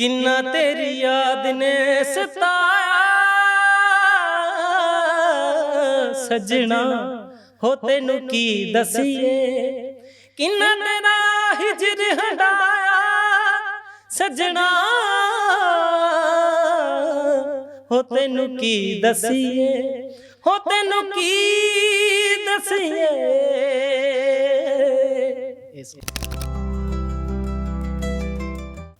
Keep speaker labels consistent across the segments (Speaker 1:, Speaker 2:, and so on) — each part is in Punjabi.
Speaker 1: ਕਿੰਨਾ ਤੇਰੀ ਯਾਦ ਨੇ ਸਤਾਇਆ। ਸਜਣਾ ਹੋ ਤੈਨੂੰ ਕੀ ਦਸੀਏ? ਕਿੰਨਾ ਤੇਰਾ ਹਿਜਰ ਹੰਡਾਇਆ? ਸਜਣਾ ਹੋ ਤੈਨੂੰ ਕੀ ਦਸੀਏ? ਹੋ ਤੈਨੂੰ ਕੀ ਦਸੀਏ? ਇਸ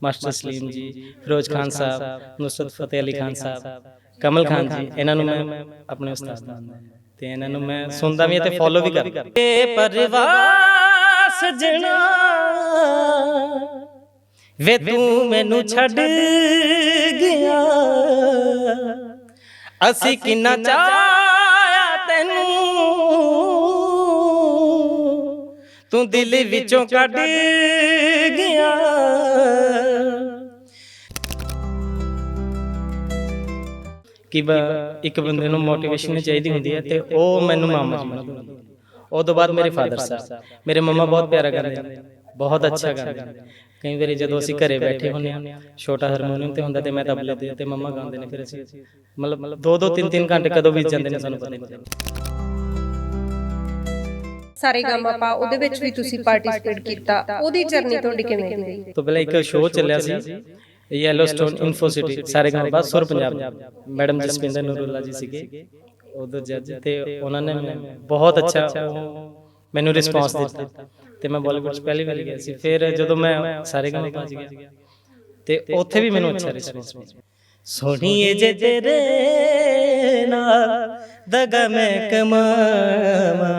Speaker 1: ਮਾਸਟਰ ਸਲੀਮ ਜੀ ਫਿਰੋਜ਼ ਖਾਨ ਸਾਹਿਬ ਨੁਸਰਤ ਫਤਿਹ ਅਲੀ ਖਾਨ ਸਾਹਿਬ ਕਮਲ ਖਾਨ ਜੀ ਇਹਨਾਂ ਨੂੰ ਮੈਂ ਆਪਣੇ ਉਸਤਾਦ ਮੰਨਦਾ ਤੇ ਇਹਨਾਂ ਨੂੰ ਮੈਂ ਸੁਣਦਾ ਵੀ ਤੇ ਫੋਲੋ ਵੀ ਕਰਦਾ। ਏ ਪਰਵਾਹ ਸਜਣਾ ਵੇ ਤੂੰ ਮੈਨੂੰ ਛੱਡ ਗਿਆ। ਅਸੀਂ ਕਿੰਨਾ ਚਾਹਿਆ ਤੈਨੂੰ। ਤੂੰ ਦਿਲ ਵਿੱਚੋਂ ਕੱਢ। ਕਿ ਇੱਕ ਬੰਦੇ ਨੂੰ ਮੋਟੀਵੇਸ਼ਨ ਚਾਹੀਦੀ ਹੁੰਦੀ ਹੈ ਤੇ ਉਹ ਮੈਨੂੰ ਮਾਮਾ ਜੀ ਬਣਾਉਂਦੇ। ਉਹ ਤੋਂ ਬਾਅਦ ਮੇਰੇ ਫਾਦਰ ਸਾਹਿਬ ਮੇਰੇ ਮੰਮਾ ਬਹੁਤ ਪਿਆਰਾ ਗਾਉਂਦੇ ਨੇ ਬਹੁਤ ਅੱਛਾ ਗਾਉਂਦੇ ਨੇ। ਕਈ ਵਾਰੀ ਜਦੋਂ ਅਸੀਂ ਘਰੇ ਬੈਠੇ ਹੁੰਨੇ ਆ ਛੋਟਾ ਹਾਰਮੋਨੀਅਮ ਤੇ ਹੁੰਦਾ ਤੇ ਮੈਂ ਤਬਲੇ ਤੇ ਤੇ ਮੰਮਾ ਗਾਉਂਦੇ ਨੇ ਫਿਰ ਅਸੀਂ ਮਤਲਬ ਦੋ ਦੋ ਤਿੰਨ ਤਿੰਨ ਘੰਟੇ ਕਦੋਂ ਬੀਤ ਜਾਂਦੇ ਨੇ ਸਾਨੂੰ ਪਤਾ ਨਹੀਂ ਲੱਗਦਾ।
Speaker 2: ਸਾਰੇ ਗਾਮਾ ਉਹਦੇ ਵਿੱਚ ਵੀ ਤੁਸੀਂ ਪਾਰਟਿਸਿਪੇਟ ਕੀਤਾ ਉਹਦੀ ਜਰਨੀ ਤੁਹਾਡੀ ਕਿਵੇਂ ਰਹੀ
Speaker 1: ਤੋਂ ਪਹਿਲਾਂ ਇੱਕ ਸ਼ੋਅ ਚੱਲਿਆ ਸੀ ਯੈਲੋ ਸਟੋਨ ਇਨਫੋ ਸਿਟੀ ਸਾਰੇ ਗਾਣੇ ਬਾਅਦ ਸੁਰ ਪੰਜਾਬ ਮੈਡਮ ਜਸਪਿੰਦਰ ਨੂਰੁੱਲਾ ਜੀ ਸੀਗੇ ਉਧਰ ਜੱਜ ਤੇ ਉਹਨਾਂ ਨੇ ਬਹੁਤ ਅੱਛਾ ਮੈਨੂੰ ਰਿਸਪੌਂਸ ਦਿੱਤਾ ਤੇ ਮੈਂ ਬਾਲੀਵੁੱਡ ਚ ਪਹਿਲੀ ਵਾਰੀ ਗਿਆ ਸੀ ਫਿਰ ਜਦੋਂ ਮੈਂ ਸਾਰੇ ਗਾਣੇ ਪਹੁੰਚ ਗਿਆ ਤੇ ਉੱਥੇ ਵੀ ਮੈਨੂੰ ਅੱਛਾ ਰਿਸਪੌਂਸ ਮਿਲਿਆ ਸੋਹਣੀਏ ਜੇ ਤੇਰੇ ਨਾਲ ਦਗਾ ਮੈਂ ਕਮਾਵਾਂ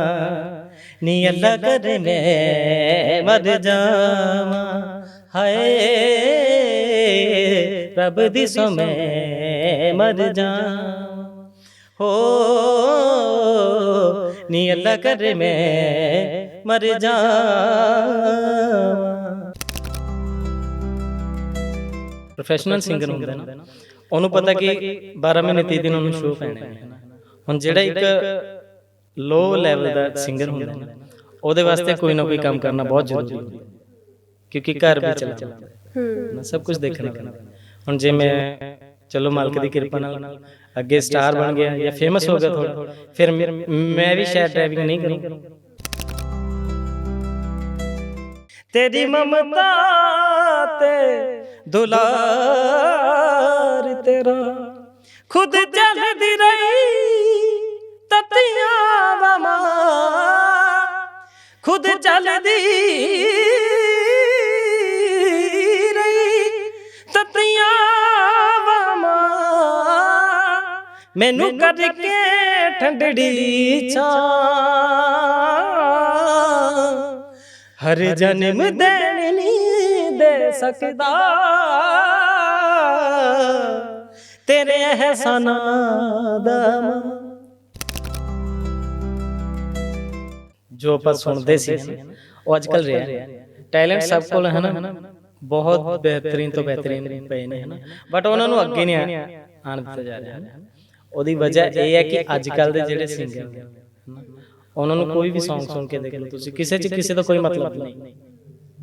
Speaker 1: ਨੀ ਅੱਲਾ ਕਰੇ ਮੈਂ ਮਰ ਜਾਵਾਂ ਹਾਏ ਰੱਬ ਦੀ ਸੋ ਮੈਂ ਮਰ ਜਾਵਾਂ। ਹੋ ਨੀ ਅੱਲਾ ਕਰੇ ਮੈਂ ਮਰ ਜਾਵਾਂ। ਪ੍ਰੋਫੈਸ਼ਨਲ ਸਿੰਗਰ ਹੁੰਦਾ ਨਾ। ਉਹਨੂੰ ਪਤਾ ਕਿ 12 ਮਹੀਨੇ 30 ਦਿਨ ਉਹਨੂੰ ਸ਼ੋਅ ਪੈਣੇ ਨੇ। ਹੁਣ ਜਿਹੜਾ ਇੱਕ ਲੋ ਲੈਵਲ ਦਾ ਸਿੰਗਰ ਹੁੰਦਾ ਨਾ ਉਹਦੇ ਵਾਸਤੇ ਕੋਈ ਨਾ ਕੋਈ ਕੰਮ ਕਰਨਾ ਬਹੁਤ ਜ਼ਰੂਰੀ ਹੈ। ਕਿਉਂਕਿ ਘਰ ਵੀ ਚਲਾਉਣਾ ਨਾ ਸਭ ਕੁਝ ਦੇਖਣਾ ਪੈਂਦਾ। ਹੁਣ ਜੇ ਮੈਂ ਚਲੋ ਮਾਲਕ ਦੀ ਕਿਰਪਾ ਨਾਲ ਅੱਗੇ ਸਟਾਰ ਬਣ ਗਿਆ ਜਾਂ ਫੇਮਸ ਹੋ ਗਿਆ ਥੋੜਾ ਫਿਰ ਮੈਂ ਵੀ ਸ਼ਾਇਦ ਡਰਾਈਵਿੰਗ ਨਹੀਂ ਕਰੂੰਗਾ। ਤੇਰੀ ਮਮਤਾ ਤੇ ਦੁਲਾਰ ਤੇਰਾ ਖੁਦ ਚੱਲਦੀ ਰਹੀ ਤਤੀਆਂ ਵਮਾ ਖੁਦ ਚੱਲਦੀ ਤਤੀਆਂ ਵਮਾ ਮੈਨੂੰ ਕਰਕੇ ਠੰਡੜੀ ਚਾ ਹਰ ਜਨਮ ਦੇਣ ਨਹੀਂ ਦੇ ਸਕਦਾ। ਤੇਰੇ ਅਹਿਸਾਨਾਂ ਦਾ। ਜੋ ਆਪਾਂ ਸੁਣਦੇ ਸੀ ਉਹ ਅੱਜ ਕੱਲ ਰਿਹਾ ਟੈਲੈਂਟ ਸਭ ਕੋਲ ਹੈ ਨਾ। ਬਹੁਤ ਬਿਹਤਰੀਨ ਤੋਂ ਬਿਹਤਰੀਨ ਪਏ ਨੇ, ਹਨਾ? ਬਟ ਉਹਨਾਂ ਨੂੰ ਅੱਗੇ ਨਹੀਂ ਆ- ਦਿੱਤਾ ਜਾ ਰਿਹਾ ਹੈ ਉਹਦੀ ਵਜ੍ਹਾ ਇਹ ਹੈ ਕਿ ਅੱਜ ਕੱਲ ਦੇ ਜਿਹੜੇ ਸਿੰਗਰ ਨੇ ਉਹਨਾਂ ਨੂੰ ਕੋਈ ਵੀ Song ਸੁਣ ਕੇ ਦੇਖ ਲਓ ਤੁਸੀਂ। ਕਿਸੇ ਚ ਕਿਸੇ ਦਾ ਕੋਈ ਮਤਲਬ ਨਹੀਂ।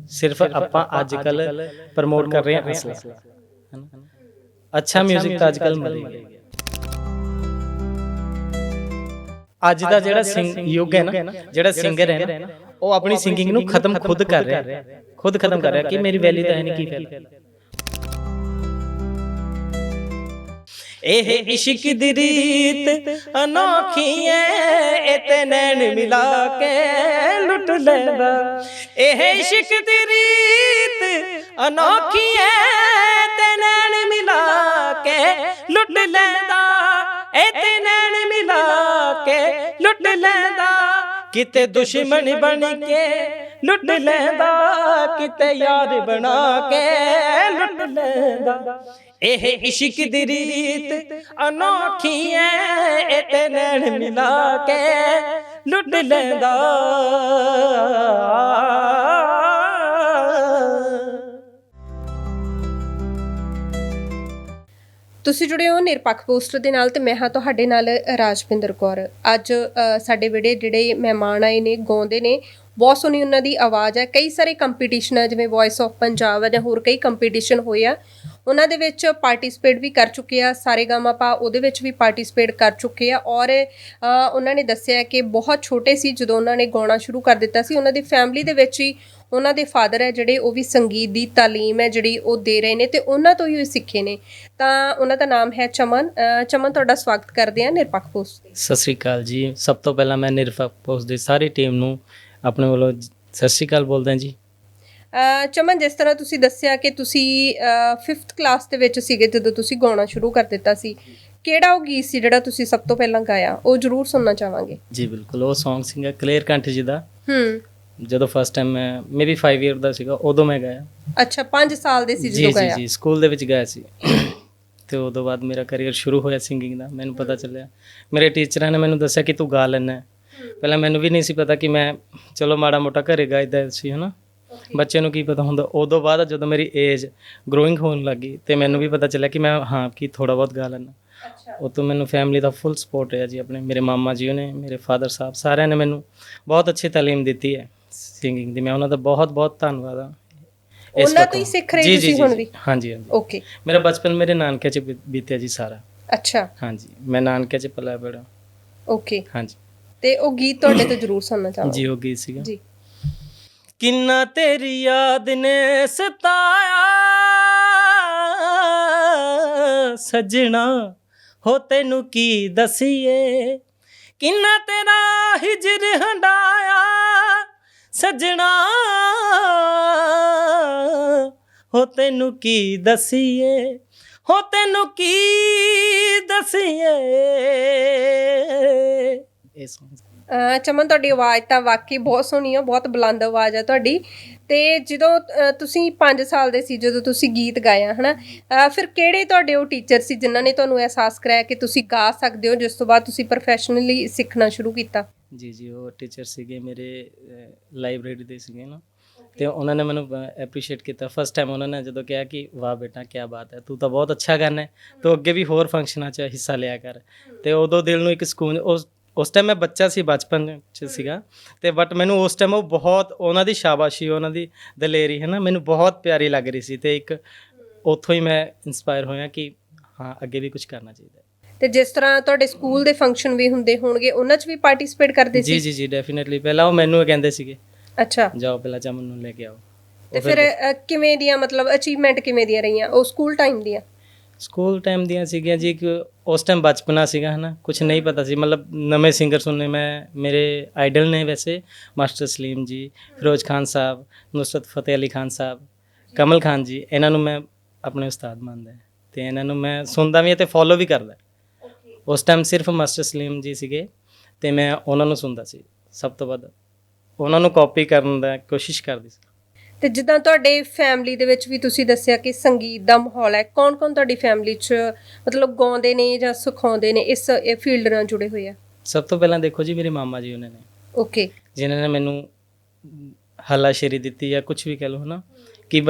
Speaker 1: ਸਿਰਫ ਆਪਾਂ ਅੱਜ ਕੱਲ ਪ੍ਰਮੋਟ ਕਰ ਰਹੇ ਹਾਂ ਅਸਲਾ ਹਨਾ? ਅੱਛਾ 뮤직 ਤਾਂ ਅੱਜ ਕੱਲ ਮਿਲ ਅੱਜ ਦਾ ਜਿਹੜਾ ਯੁੱਗ ਹੈ ਨਾ, ਜਿਹੜਾ ਸਿੰਗਰ ਹੈ ਨਾ, ਉਹ ਆਪਣੀ ਸਿੰਗਿੰਗ ਨੂੰ ਖਤਮ ਖੁਦ ਕਰ ਰਿਹਾ। ਹੈ। ਖੁਦ ਖਤਮ ਕਰ ਰਿਹਾ ਕਿ ਮੇਰੀ ਵੈਲਿਊ ਤਾਂ ਹੈ ਨਹੀਂ ਕੀ ਫਾਇਦਾ ਇਹ ਇਸ਼ਕ ਦੀ ਰੀਤ ਅਨੋਖੀ ਐ ਇਹ ਤੇ ਨੈਣ ਮਿਲਾ ਕੇ ਲੁੱਟ ਲੈਂਦਾ। ਇਹ ਇਸ਼ਕ ਦੀ ਰੀਤ ਅਨੋਖੀ ਐ ਤੇ ਨੈਣ ਮਿਲਾ ਕੇ ਲੁੱਟ ਲੈਂਦਾ। ਇਹ ਤੇ ਨੈਣ ਮਿਲਾ ਕੇ ਲੁੱਟ ਲੈਂਦਾ। ਕਿਤੇ ਦੁਸ਼ਮਣ ਬਣ ਕੇ ਲੁੱਟ ਲੈਂਦਾ, ਕਿਤੇ ਯਾਰ ਬਣਾ ਕੇ ਲੁੱਟ ਲੈਂਦਾ। ਇਹ ਇਸ਼ਕ ਦੀ ਰੀਤ ਅਨੋਖੀ ਐ ਇਹ ਤੇ ਨੈਣ ਮਿਲਾ ਕੇ ਲੁੱਟ ਲੈਂਦਾ।
Speaker 2: ਤੁਸੀਂ ਜੁੜੇ ਹੋ ਨਿਰਪੱਖ ਪੋਸਟ ਦੇ ਨਾਲ ਤੇ ਮੈਂ ਹਾਂ ਤੁਹਾਡੇ ਨਾਲ ਰਾਜਪਿੰਦਰ ਕੌਰ। ਅੱਜ ਸਾਡੇ ਵਿੜੇ ਜਿਹੜੇ ਮਹਿਮਾਨ ਆਏ ਨੇ, ਗਾਉਂਦੇ ਨੇ ਬਹੁਤ ਸੋਹਣੀ ਉਹਨਾਂ ਦੀ ਆਵਾਜ਼ ਹੈ। ਕਈ ਸਾਰੇ ਕੰਪੀਟੀਸ਼ਨ ਹੈ ਜਿਵੇਂ ਵੌਇਸ ਆਫ ਪੰਜਾਬ ਹੈ ਜਾਂ ਹੋਰ ਕਈ ਕੰਪੀਟੀਸ਼ਨ ਹੋਏ ਆ। ਉਹਨਾਂ ਦੇ ਵਿੱਚ ਪਾਰਟਿਸਿਪੇਟ ਵੀ ਕਰ ਚੁੱਕੇ ਆ, ਸਾਰੇ ਗਾਮਾਪਾ ਉਹਦੇ ਵਿੱਚ ਵੀ ਪਾਰਟਿਸਿਪੇਟ ਕਰ ਚੁੱਕੇ ਆ। ਔਰ ਉਹਨਾਂ ਨੇ ਦੱਸਿਆ ਕਿ ਬਹੁਤ ਛੋਟੇ ਸੀ ਜਦੋਂ ਉਹਨਾਂ ਨੇ ਗਾਉਣਾ ਸ਼ੁਰੂ ਕਰ ਦਿੱਤਾ ਸੀ। ਉਹਨਾਂ ਦੀ ਫੈਮਿਲੀ ਦੇ ਵਿੱਚ ਹੀ ਉਹਨਾਂ ਦੇ ਫਾਦਰ ਹੈ, ਜਿਹੜੇ ਉਹ ਵੀ ਸੰਗੀਤ ਦੀ ਤਾਲੀਮ ਹੈ, ਜਿਹੜੀ ਉਹ ਦੇ ਰਹੇ ਨੇ ਤੇ ਉਹਨਾਂ ਤੋਂ ਹੀ ਉਹ ਸਿੱਖੇ ਨੇ। ਤਾਂ ਉਹਨਾਂ ਦਾ ਨਾਮ ਹੈ ਚਮਨ। ਚਮਨ, ਤੁਹਾਡਾ ਸਵਾਗਤ ਕਰਦੇ ਆ ਨਿਰਪੱਖ ਪੋਸਟ
Speaker 1: ਸਤਿ ਸ੍ਰੀ ਅਕਾਲ ਜੀ। ਸਭ ਤੋਂ ਪਹਿਲਾਂ ਮੈਂ ਨਿਰਪੱਖ ਪੋਸਟ ਦੀ ਸਾਰੀ ਟੀਮ ਨੂੰ ਆਪਣੇ ਵੱਲੋਂ ਜ- ਸਤਿ ਸ੍ਰੀ ਅਕਾਲ ਬੋਲਦਾ ਜੀ।
Speaker 2: ਅ, ਚਮਨ ਜਿਸ ਤਰ੍ਹਾਂ ਤੁਸੀਂ ਦੱਸਿਆ ਕਿ ਤੁਸੀਂ 5th ਕਲਾਸ ਦੇ ਵਿੱਚ ਸੀਗੇ ਜਦੋਂ ਤੁਸੀਂ ਗਾਉਣਾ ਸ਼ੁਰੂ ਕਰ ਦਿੱਤਾ ਸੀ ਕਿਹੜਾ ਉਹ ਗੀਤ ਸੀ ਜਿਹੜਾ ਤੁਸੀਂ ਸਭ ਤੋਂ ਪਹਿਲਾਂ ਗਾਇਆ? ਉਹ ਜ਼ਰੂਰ ਸੁਣਨਾ ਚਾਹਾਂਗੇ।
Speaker 1: ਜੀ ਬਿਲਕੁਲ ਉਹ Song ਸੀਗਾ ਕਲੀਅਰ ਕੰਠ ਜੀ ਦਾ।
Speaker 2: ਹੂੰ।
Speaker 1: ਜਦੋਂ ਫਸਟ ਟਾਈਮ ਮੈਂ ਮੇਬੀ 5 ਇਅਰ ਦਾ ਸੀਗਾ ਉਦੋਂ ਮੈਂ ਗਾਇਆ।
Speaker 2: ਅੱਛਾ 5 ਸਾਲ ਦੇ ਸੀ
Speaker 1: ਜੀ
Speaker 2: ਜਦੋਂ
Speaker 1: ਜੀ
Speaker 2: ਗਾਇਆ।
Speaker 1: ਜੀ ਸਕੂਲ ਦੇ ਵਿੱਚ ਗਾਇਆ ਸੀ। ਤੇ ਉਦੋਂ ਬਾਅਦ ਮੇਰਾ ਕੈਰੀਅਰ ਸ਼ੁਰੂ ਹੋਇਆ ਸਿੰਗਿੰਗ ਦਾ ਮੈਨੂੰ ਪਤਾ ਚੱਲਿਆ। ਮੇਰੇ ਟੀਚਰਾਂ ਨੇ ਮੈਨੂੰ ਦੱਸਿਆ ਕਿ ਤੂੰ ਗਾ ਲੈਣਾ ਹੈ। ਪਹਿਲਾਂ ਮੈਨੂੰ ਵੀ ਨਹੀਂ ਸੀ ਪਤਾ ਕਿ ਮੈਂ ਚਲੋ ਮਾੜਾ ਮੋਟਾ ਘਰੇ ਗਾਇਦਾ ਸੀ ਹਨਾ? ਬੱਚੇ ਨੂੰ ਕੀ ਪਤਾ ਹੁੰਦਾ। ਉਦੋਂ ਬਾਅਦ ਜਦੋਂ ਮੇਰੀ ਏਜ ਗਰੋਇੰਗ ਹੋਣ ਲੱਗੀ ਤੇ ਮੈਨੂੰ ਵੀ ਪਤਾ ਚੱਲਿਆ ਕਿ ਮੈਂ ਹਾਂ ਕਿ ਥੋੜਾ ਬਹੁਤ ਗਾ ਲੈਣਾ
Speaker 2: ਅੱਛਾ।
Speaker 1: ਉਹ ਤੋਂ ਮੈਨੂੰ ਫੈਮਿਲੀ ਦਾ ਫੁੱਲ ਸਪੋਰਟ ਹੈ ਜੀ ਆਪਣੇ। ਮੇਰੇ ਮਾਮਾ ਜੀ ਨੇ ਮੇਰੇ ਫਾਦਰ ਸਾਹਿਬ ਸਾਰਿਆਂ ਨੇ ਮੈਨੂੰ ਬਹੁਤ ਅੱਛੀ ਤਾਲੀਮ ਦਿੱਤੀ ਹੈ ਸਿੰਗਿੰਗ ਦੀ। ਮੈਂ ਉਹਨਾਂ ਦਾ ਬਹੁਤ ਬਹੁਤ ਧੰਨਵਾਦ ਇਸ
Speaker 2: ਉਹਨਾਂ ਤੋਂ ਹੀ। ਸਿੱਖ ਰਹੇ ਤੁਸੀਂ ਹੁਣ। ਵੀ?
Speaker 1: ਹਾਂਜੀ ਹਾਂਜੀ।
Speaker 2: ਓਕੇ
Speaker 1: ਮੇਰਾ ਬਚਪਨ ਮੇਰੇ ਨਾਨਕੇ ਚ ਬੀਤਿਆ ਜੀ ਸਾਰਾ।
Speaker 2: ਅੱਛਾ।
Speaker 1: ਹਾਂਜੀ। ਮੈਂ ਨਾਨਕੇ ਚ ਪਲਿਆ ਬੜਾ।
Speaker 2: ਓਕੇ
Speaker 1: ਹਾਂਜੀ।
Speaker 2: ਤੇ ਉਹ ਗੀਤ ਤੁਹਾਡੇ ਤੋਂ ਜ਼ਰੂਰ ਸੁਣਨਾ ਚਾਹਾਂਗੇ।
Speaker 1: ਜੀ ਉਹ ਗੀਤ ਸੀਗਾ।
Speaker 2: ਜੀ।
Speaker 1: ਕਿੰਨਾ ਤੇਰੀ ਯਾਦ ਨੇ ਸਤਾਇਆ ਸਜਣਾ ਹੋ ਤੈਨੂੰ ਕੀ ਦਸੀਏ? ਕਿੰਨਾ ਤੇਰਾ ਹਿਜਰ ਹੰਡਾਇਆ ਸਜਣਾ ਹੋ ਤੈਨੂੰ ਕੀ ਦਸੀਏ? ਹੋ ਤੈਨੂੰ ਕੀ ਦਸੀਏ? ਇਹ
Speaker 2: ਅਹ ਚਮਨ ਤੁਹਾਡੀ ਆਵਾਜ਼ ਤਾਂ ਵਾਕਈ ਬਹੁਤ ਸੋਹਣੀ ਆ ਬਹੁਤ ਬੁਲੰਦ ਆਵਾਜ਼ ਆ ਤੁਹਾਡੀ। ਤੇ ਜਦੋਂ ਤੁਸੀਂ 5 ਸਾਲ ਦੇ ਸੀ ਜਦੋਂ ਤੁਸੀਂ ਗੀਤ ਗਾਇਆ ਹਨਾ? ਫਿਰ ਕਿਹੜੇ ਤੁਹਾਡੇ ਉਹ ਟੀਚਰ ਸੀ ਜਿਨ੍ਹਾਂ ਨੇ ਤੁਹਾਨੂੰ ਅਹਿਸਾਸ ਕਰਾਇਆ ਕਿ ਤੁਸੀਂ ਗਾ ਸਕਦੇ ਹੋ ਜਿਸ ਤੋਂ ਬਾਅਦ ਤੁਸੀਂ ਪ੍ਰੋਫੈਸ਼ਨਲੀ ਸਿੱਖਣਾ ਸ਼ੁਰੂ ਕੀਤਾ?
Speaker 1: ਜੀ ਜੀ ਉਹ ਟੀਚਰ ਸੀਗੇ ਮੇਰੇ ਲਾਇਬ੍ਰੇਰੀ ਦੇ ਸੀਗੇ ਨਾ। ਤੇ ਉਹਨਾਂ ਨੇ ਮੈਨੂੰ ਐਪਰੀਸ਼ੀਏਟ ਕੀਤਾ। ਫਸਟ ਟਾਈਮ ਉਹਨਾਂ ਨੇ ਜਦੋਂ ਕਿਹਾ ਕਿ ਵਾਹ ਬੇਟਾ ਕੀ ਬਾਤ ਹੈ ਤੂੰ ਤਾਂ ਬਹੁਤ ਅੱਛਾ ਗਾਣਾ ਹੈ। ਤੂੰ ਅੱਗੇ ਵੀ ਹੋਰ ਫੰਕਸ਼ਨਾਂ 'ਚ ਹਿੱਸਾ ਲਿਆ ਕਰ। ਤੇ ਉਦੋਂ ਦਿਲ ਨੂੰ ਇੱਕ ਸਕੂਨ ਉਸ ਉਸ ਟਾਈਮ ਮੈਂ ਬੱਚਾ ਸੀ ਬਚਪਨ 'ਚ ਸੀਗਾ। ਤੇ ਬਟ ਮੈਨੂੰ ਉਸ ਟਾਈਮ ਉਹ ਬਹੁਤ ਉਹਨਾਂ ਦੀ ਸ਼ਾਬਾਸ਼ੀ ਉਹਨਾਂ ਦੀ ਦਲੇਰੀ ਹੈ ਨਾ ਮੈਨੂੰ ਬਹੁਤ ਪਿਆਰੀ ਲੱਗ ਰਹੀ ਸੀ ਤੇ ਇੱਕ ਉੱਥੋਂ ਹੀ ਮੈਂ ਇਨਸਪਾਇਰ ਹੋਇਆ ਕਿ ਹਾਂ ਅੱਗੇ ਵੀ ਕੁਝ ਕਰਨਾ ਚਾਹੀਦਾ
Speaker 2: ਤੇ ਜਿਸ ਤਰ੍ਹਾਂ ਤੁਹਾਡੇ ਸਕੂਲ ਦੇ ਫੰਕਸ਼ਨ ਵੀ ਹੁੰਦੇ ਹੋਣਗੇ ਉਹਨਾਂ 'ਚ ਵੀ ਪਾਰਟਿਸਿਪੇਟ ਕਰਦੇ
Speaker 1: ਜੀ
Speaker 2: ਸੀ?
Speaker 1: ਜੀ ਜੀ ਡੈਫੀਨਿਟਲੀ ਪਹਿਲਾਂ ਉਹ ਮੈਨੂੰ ਕਹਿੰਦੇ ਸੀਗੇ
Speaker 2: ਅੱਛਾ।
Speaker 1: ਜਾਓ ਪਹਿਲਾਂ ਚਮਨ ਨੂੰ ਲੈ ਕੇ ਆਓ।
Speaker 2: ਤੇ ਫਿਰ ਕਿਵੇਂ ਦੀਆਂ ਮਤਲਬ ਅਚੀਵਮੈਂਟ ਕਿਵੇਂ ਦੀਆਂ ਰਹੀਆਂ? ਉਹ ਸਕੂਲ ਟਾਈਮ ਦੀਆਂ?
Speaker 1: ਸਕੂਲ ਟਾਈਮ ਦੀਆਂ ਸੀਗੀਆਂ ਜੀ ਕਿ ਉਸ ਟਾਈਮ ਬਚਪਨਾ ਸੀਗਾ ਹਨਾ। ਕੁਝ ਨਹੀਂ ਪਤਾ ਸੀ। ਮਤਲਬ ਨਵੇਂ ਸਿੰਗਰ ਸੁਣਨੇ ਮੈਂ ਮੇਰੇ ਆਈਡਲ ਨੇ ਵੈਸੇ ਮਾਸਟਰ ਸਲੀਮ ਜੀ ਫਿਰੋਜ਼ ਖਾਨ ਸਾਹਿਬ ਨੁਸਰਤ ਫਤਿਹ ਅਲੀ ਖਾਨ ਸਾਹਿਬ ਕਮਲ ਖਾਨ ਜੀ ਇਹਨਾਂ ਨੂੰ ਮੈਂ ਆਪਣੇ ਉਸਤਾਦ ਮੰਨਦਾ ਤੇ ਇਹਨਾਂ ਨੂੰ ਮੈਂ ਸੁਣਦਾ ਵੀ ਤੇ ਫੋਲੋ ਵੀ ਕਰਦਾ ਉਸ ਟਾਈਮ ਸਿਰਫ ਮਾਸਟਰ ਸਲੀਮ ਜੀ ਸੀਗੇ ਤੇ ਮੈਂ ਉਹਨਾਂ ਨੂੰ ਸੁਣਦਾ ਸੀ ਸਭ ਤੋਂ ਵੱਧ। ਉਹਨਾਂ ਨੂੰ ਕਾਪੀ ਕਰਨ ਦਾ ਕੋਸ਼ਿਸ਼ ਕਰਦੀ ਸੀ।
Speaker 2: ਤੇ ਜਿੱਦਾਂ ਤੁਹਾਡੇ ਫੈਮਿਲੀ ਦੇ ਵਿੱਚ ਵੀ ਤੁਸੀਂ ਦੱਸਿਆ ਕਿ ਸੰਗੀਤ ਦਾ ਮਾਹੌਲ ਹੈ ਕੌਣ-ਕੌਣ ਤੁਹਾਡੀ ਫੈਮਿਲੀ 'ਚ ਮਤਲਬ ਗਾਉਂਦੇ ਨੇ ਜਾਂ ਸਿਖਾਉਂਦੇ ਨੇ ਇਸ ਇਹ ਫੀਲਡ ਨਾਲ ਜੁੜੇ ਹੋਏ ਆ?
Speaker 1: ਸਭ ਤੋਂ ਪਹਿਲਾਂ ਦੇਖੋ ਜੀ ਮੇਰੇ ਮਾਮਾ ਜੀ ਉਹਨਾਂ ਨੇ।
Speaker 2: ਓਕੇ
Speaker 1: ਜਿਨ੍ਹਾਂ ਨੇ ਮੈਨੂੰ ਹੱਲਾਸ਼ੇਰੀ ਦਿੱਤੀ ਜਾਂ ਕੁਝ ਵੀ ਕਹਿ ਲਓ ਹਨਾ ਕਿ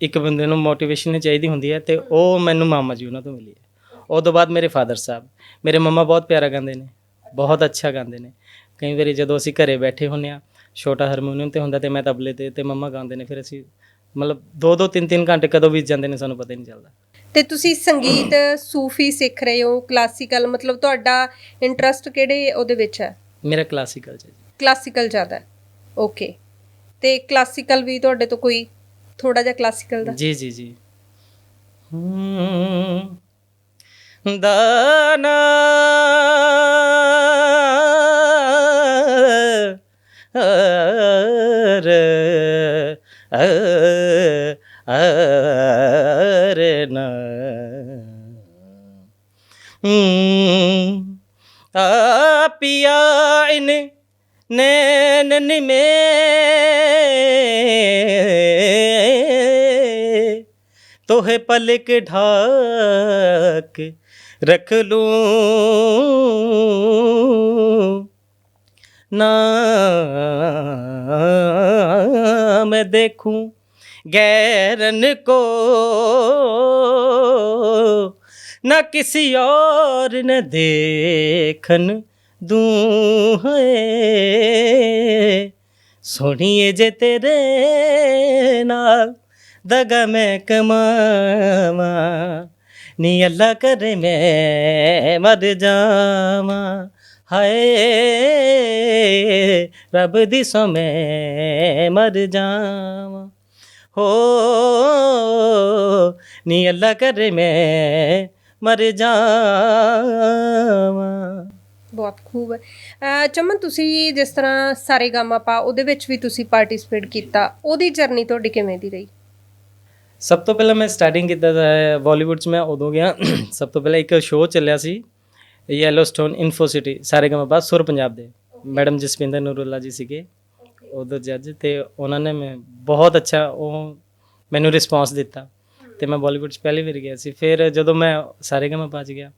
Speaker 1: ਇੱਕ ਬੰਦੇ ਨੂੰ ਮੋਟੀਵੇਸ਼ਨ ਚਾਹੀਦੀ ਹੁੰਦੀ ਹੈ ਤੇ ਉਹ ਮੈਨੂੰ ਮਾਮਾ ਜੀ ਉਹਨਾਂ ਤੋਂ ਮਿਲੀ ਹੈ। ਉਹ ਤੋਂ ਬਾਅਦ ਮੇਰੇ ਫਾਦਰ ਸਾਹਿਬ ਮੇਰੇ ਮੰਮਾ ਬਹੁਤ ਪਿਆਰਾ ਗਾਉਂਦੇ ਨੇ ਬਹੁਤ ਅੱਛਾ ਗਾਉਂਦੇ ਨੇ। ਕਈ ਵਾਰੀ ਜਦੋਂ ਅਸੀਂ ਘਰੇ ਬੈਠੇ ਹੁੰਨੇ ਆ ਛੋਟਾ ਹਾਰਮੋਨੀਅਮ ਤੇ ਹੁੰਦਾ ਤੇ ਮੈਂ ਤਬਲੇ ਤੇ ਤੇ ਮੰਮਾ ਗਾਉਂਦੇ ਨੇ ਫਿਰ ਅਸੀਂ ਮਤਲਬ ਦੋ ਦੋ ਤਿੰਨ ਤਿੰਨ ਘੰਟੇ ਕਦੋਂ ਬੀਤ ਜਾਂਦੇ ਨੇ ਸਾਨੂੰ ਪਤਾ ਹੀ ਨਹੀਂ ਚੱਲਦਾ।
Speaker 2: ਤੇ ਤੁਸੀਂ ਸੰਗੀਤ ਸੂਫੀ ਸਿੱਖ ਰਹੇ ਹੋ ਕਲਾਸੀਕਲ ਮਤਲਬ ਤੁਹਾਡਾ ਇੰਟਰਸਟ ਕਿਹੜੇ ਉਹਦੇ ਵਿੱਚ ਹੈ?
Speaker 1: ਮੇਰਾ ਕਲਾਸੀਕਲ ਚ ਜੀ।
Speaker 2: ਕਲਾਸੀਕਲ ਜ਼ਿਆਦਾ ਹੈ। ਓਕੇ ਤੇ ਕਲਾਸੀਕਲ ਵੀ ਤੁਹਾਡੇ ਤੋਂ ਕੋਈ ਥੋੜਾ ਜਿਹਾ ਕਲਾਸੀਕਲ ਦਾ?
Speaker 1: ਜੀ ਜੀ ਜੀ। ਹਮ, ਦਾਨਾ। अरे अरे न। हम्म, पिया इन नैन में तोहे पलक ढाक रख लूँ। ना मैं देखूं गैरन को न किसी और न देखन दूं है ਸੋਹਣੀਏ ਜੇ ਤੇਰੇ ਨਾਲ ਦਗਾ ਮੈਂ ਕਮਾਵਾਂ ਨੀ ਅੱਲਾ ਕਰੇ ਮੈਂ ਮਰ ਜਾਵਾਂ ਹਾਏ ਰੱਬ ਦੀ ਸੋ ਮੈਂ ਮਰ ਜਾਵਾਂ। ਹੋ ਨੀ ਅੱਲਾ ਕਰੇ ਮੈਂ ਮਰ ਜਾਵਾਂ।
Speaker 2: ਬਹੁਤ ਖੂਬ। ਹੈ ਚਮਨ ਤੁਸੀਂ ਜਿਸ ਤਰ੍ਹਾਂ ਸਾਰੇ ਗਾਮਾ ਪਾ ਉਹਦੇ ਵਿੱਚ ਵੀ ਤੁਸੀਂ ਪਾਰਟਿਸਿਪੇਟ ਕੀਤਾ ਉਹਦੀ ਜਰਨੀ ਤੁਹਾਡੀ ਕਿਵੇਂ ਦੀ ਰਹੀ?
Speaker 1: ਸਭ ਤੋਂ ਪਹਿਲਾਂ ਮੈਂ ਸਟਾਰਟਿੰਗ ਕੀਤਾ ਤਾਂ ਬਾਲੀਵੁੱਡ 'ਚ ਮੈਂ ਉਦੋਂ ਗਿਆ। ਸਭ ਤੋਂ ਪਹਿਲਾਂ ਇੱਕ ਸ਼ੋਅ ਚੱਲਿਆ ਸੀ ਯੈਲੋਸਟੋਨ ਇਨਫੋ ਸਿਟੀ ਸਾਰੇ ਪੰਜਾਬ ਦੇ। ਮੈਡਮ ਜਸਪਿੰਦਰ ਨੂਰੁੱਲਾ ਜੀ ਸੀਗੇ ਉਦੋਂ ਜੱਜ ਤੇ ਉਹਨਾਂ ਨੇ ਮੈਂ ਬਹੁਤ ਅੱਛਾ ਉਹ ਮੈਨੂੰ ਰਿਸਪੌਂਸ ਦਿੱਤਾ। ਤੇ ਮੈਂ ਬਾਲੀਵੁੱਡ 'ਚ ਪਹਿਲੀ ਵਾਰ ਗਿਆ ਸੀ। ਫਿਰ ਜਦੋਂ ਮੈਂ ਸਾਰੇ ਗਾਮਾ ਪਹੁੰਚ ਗਿਆ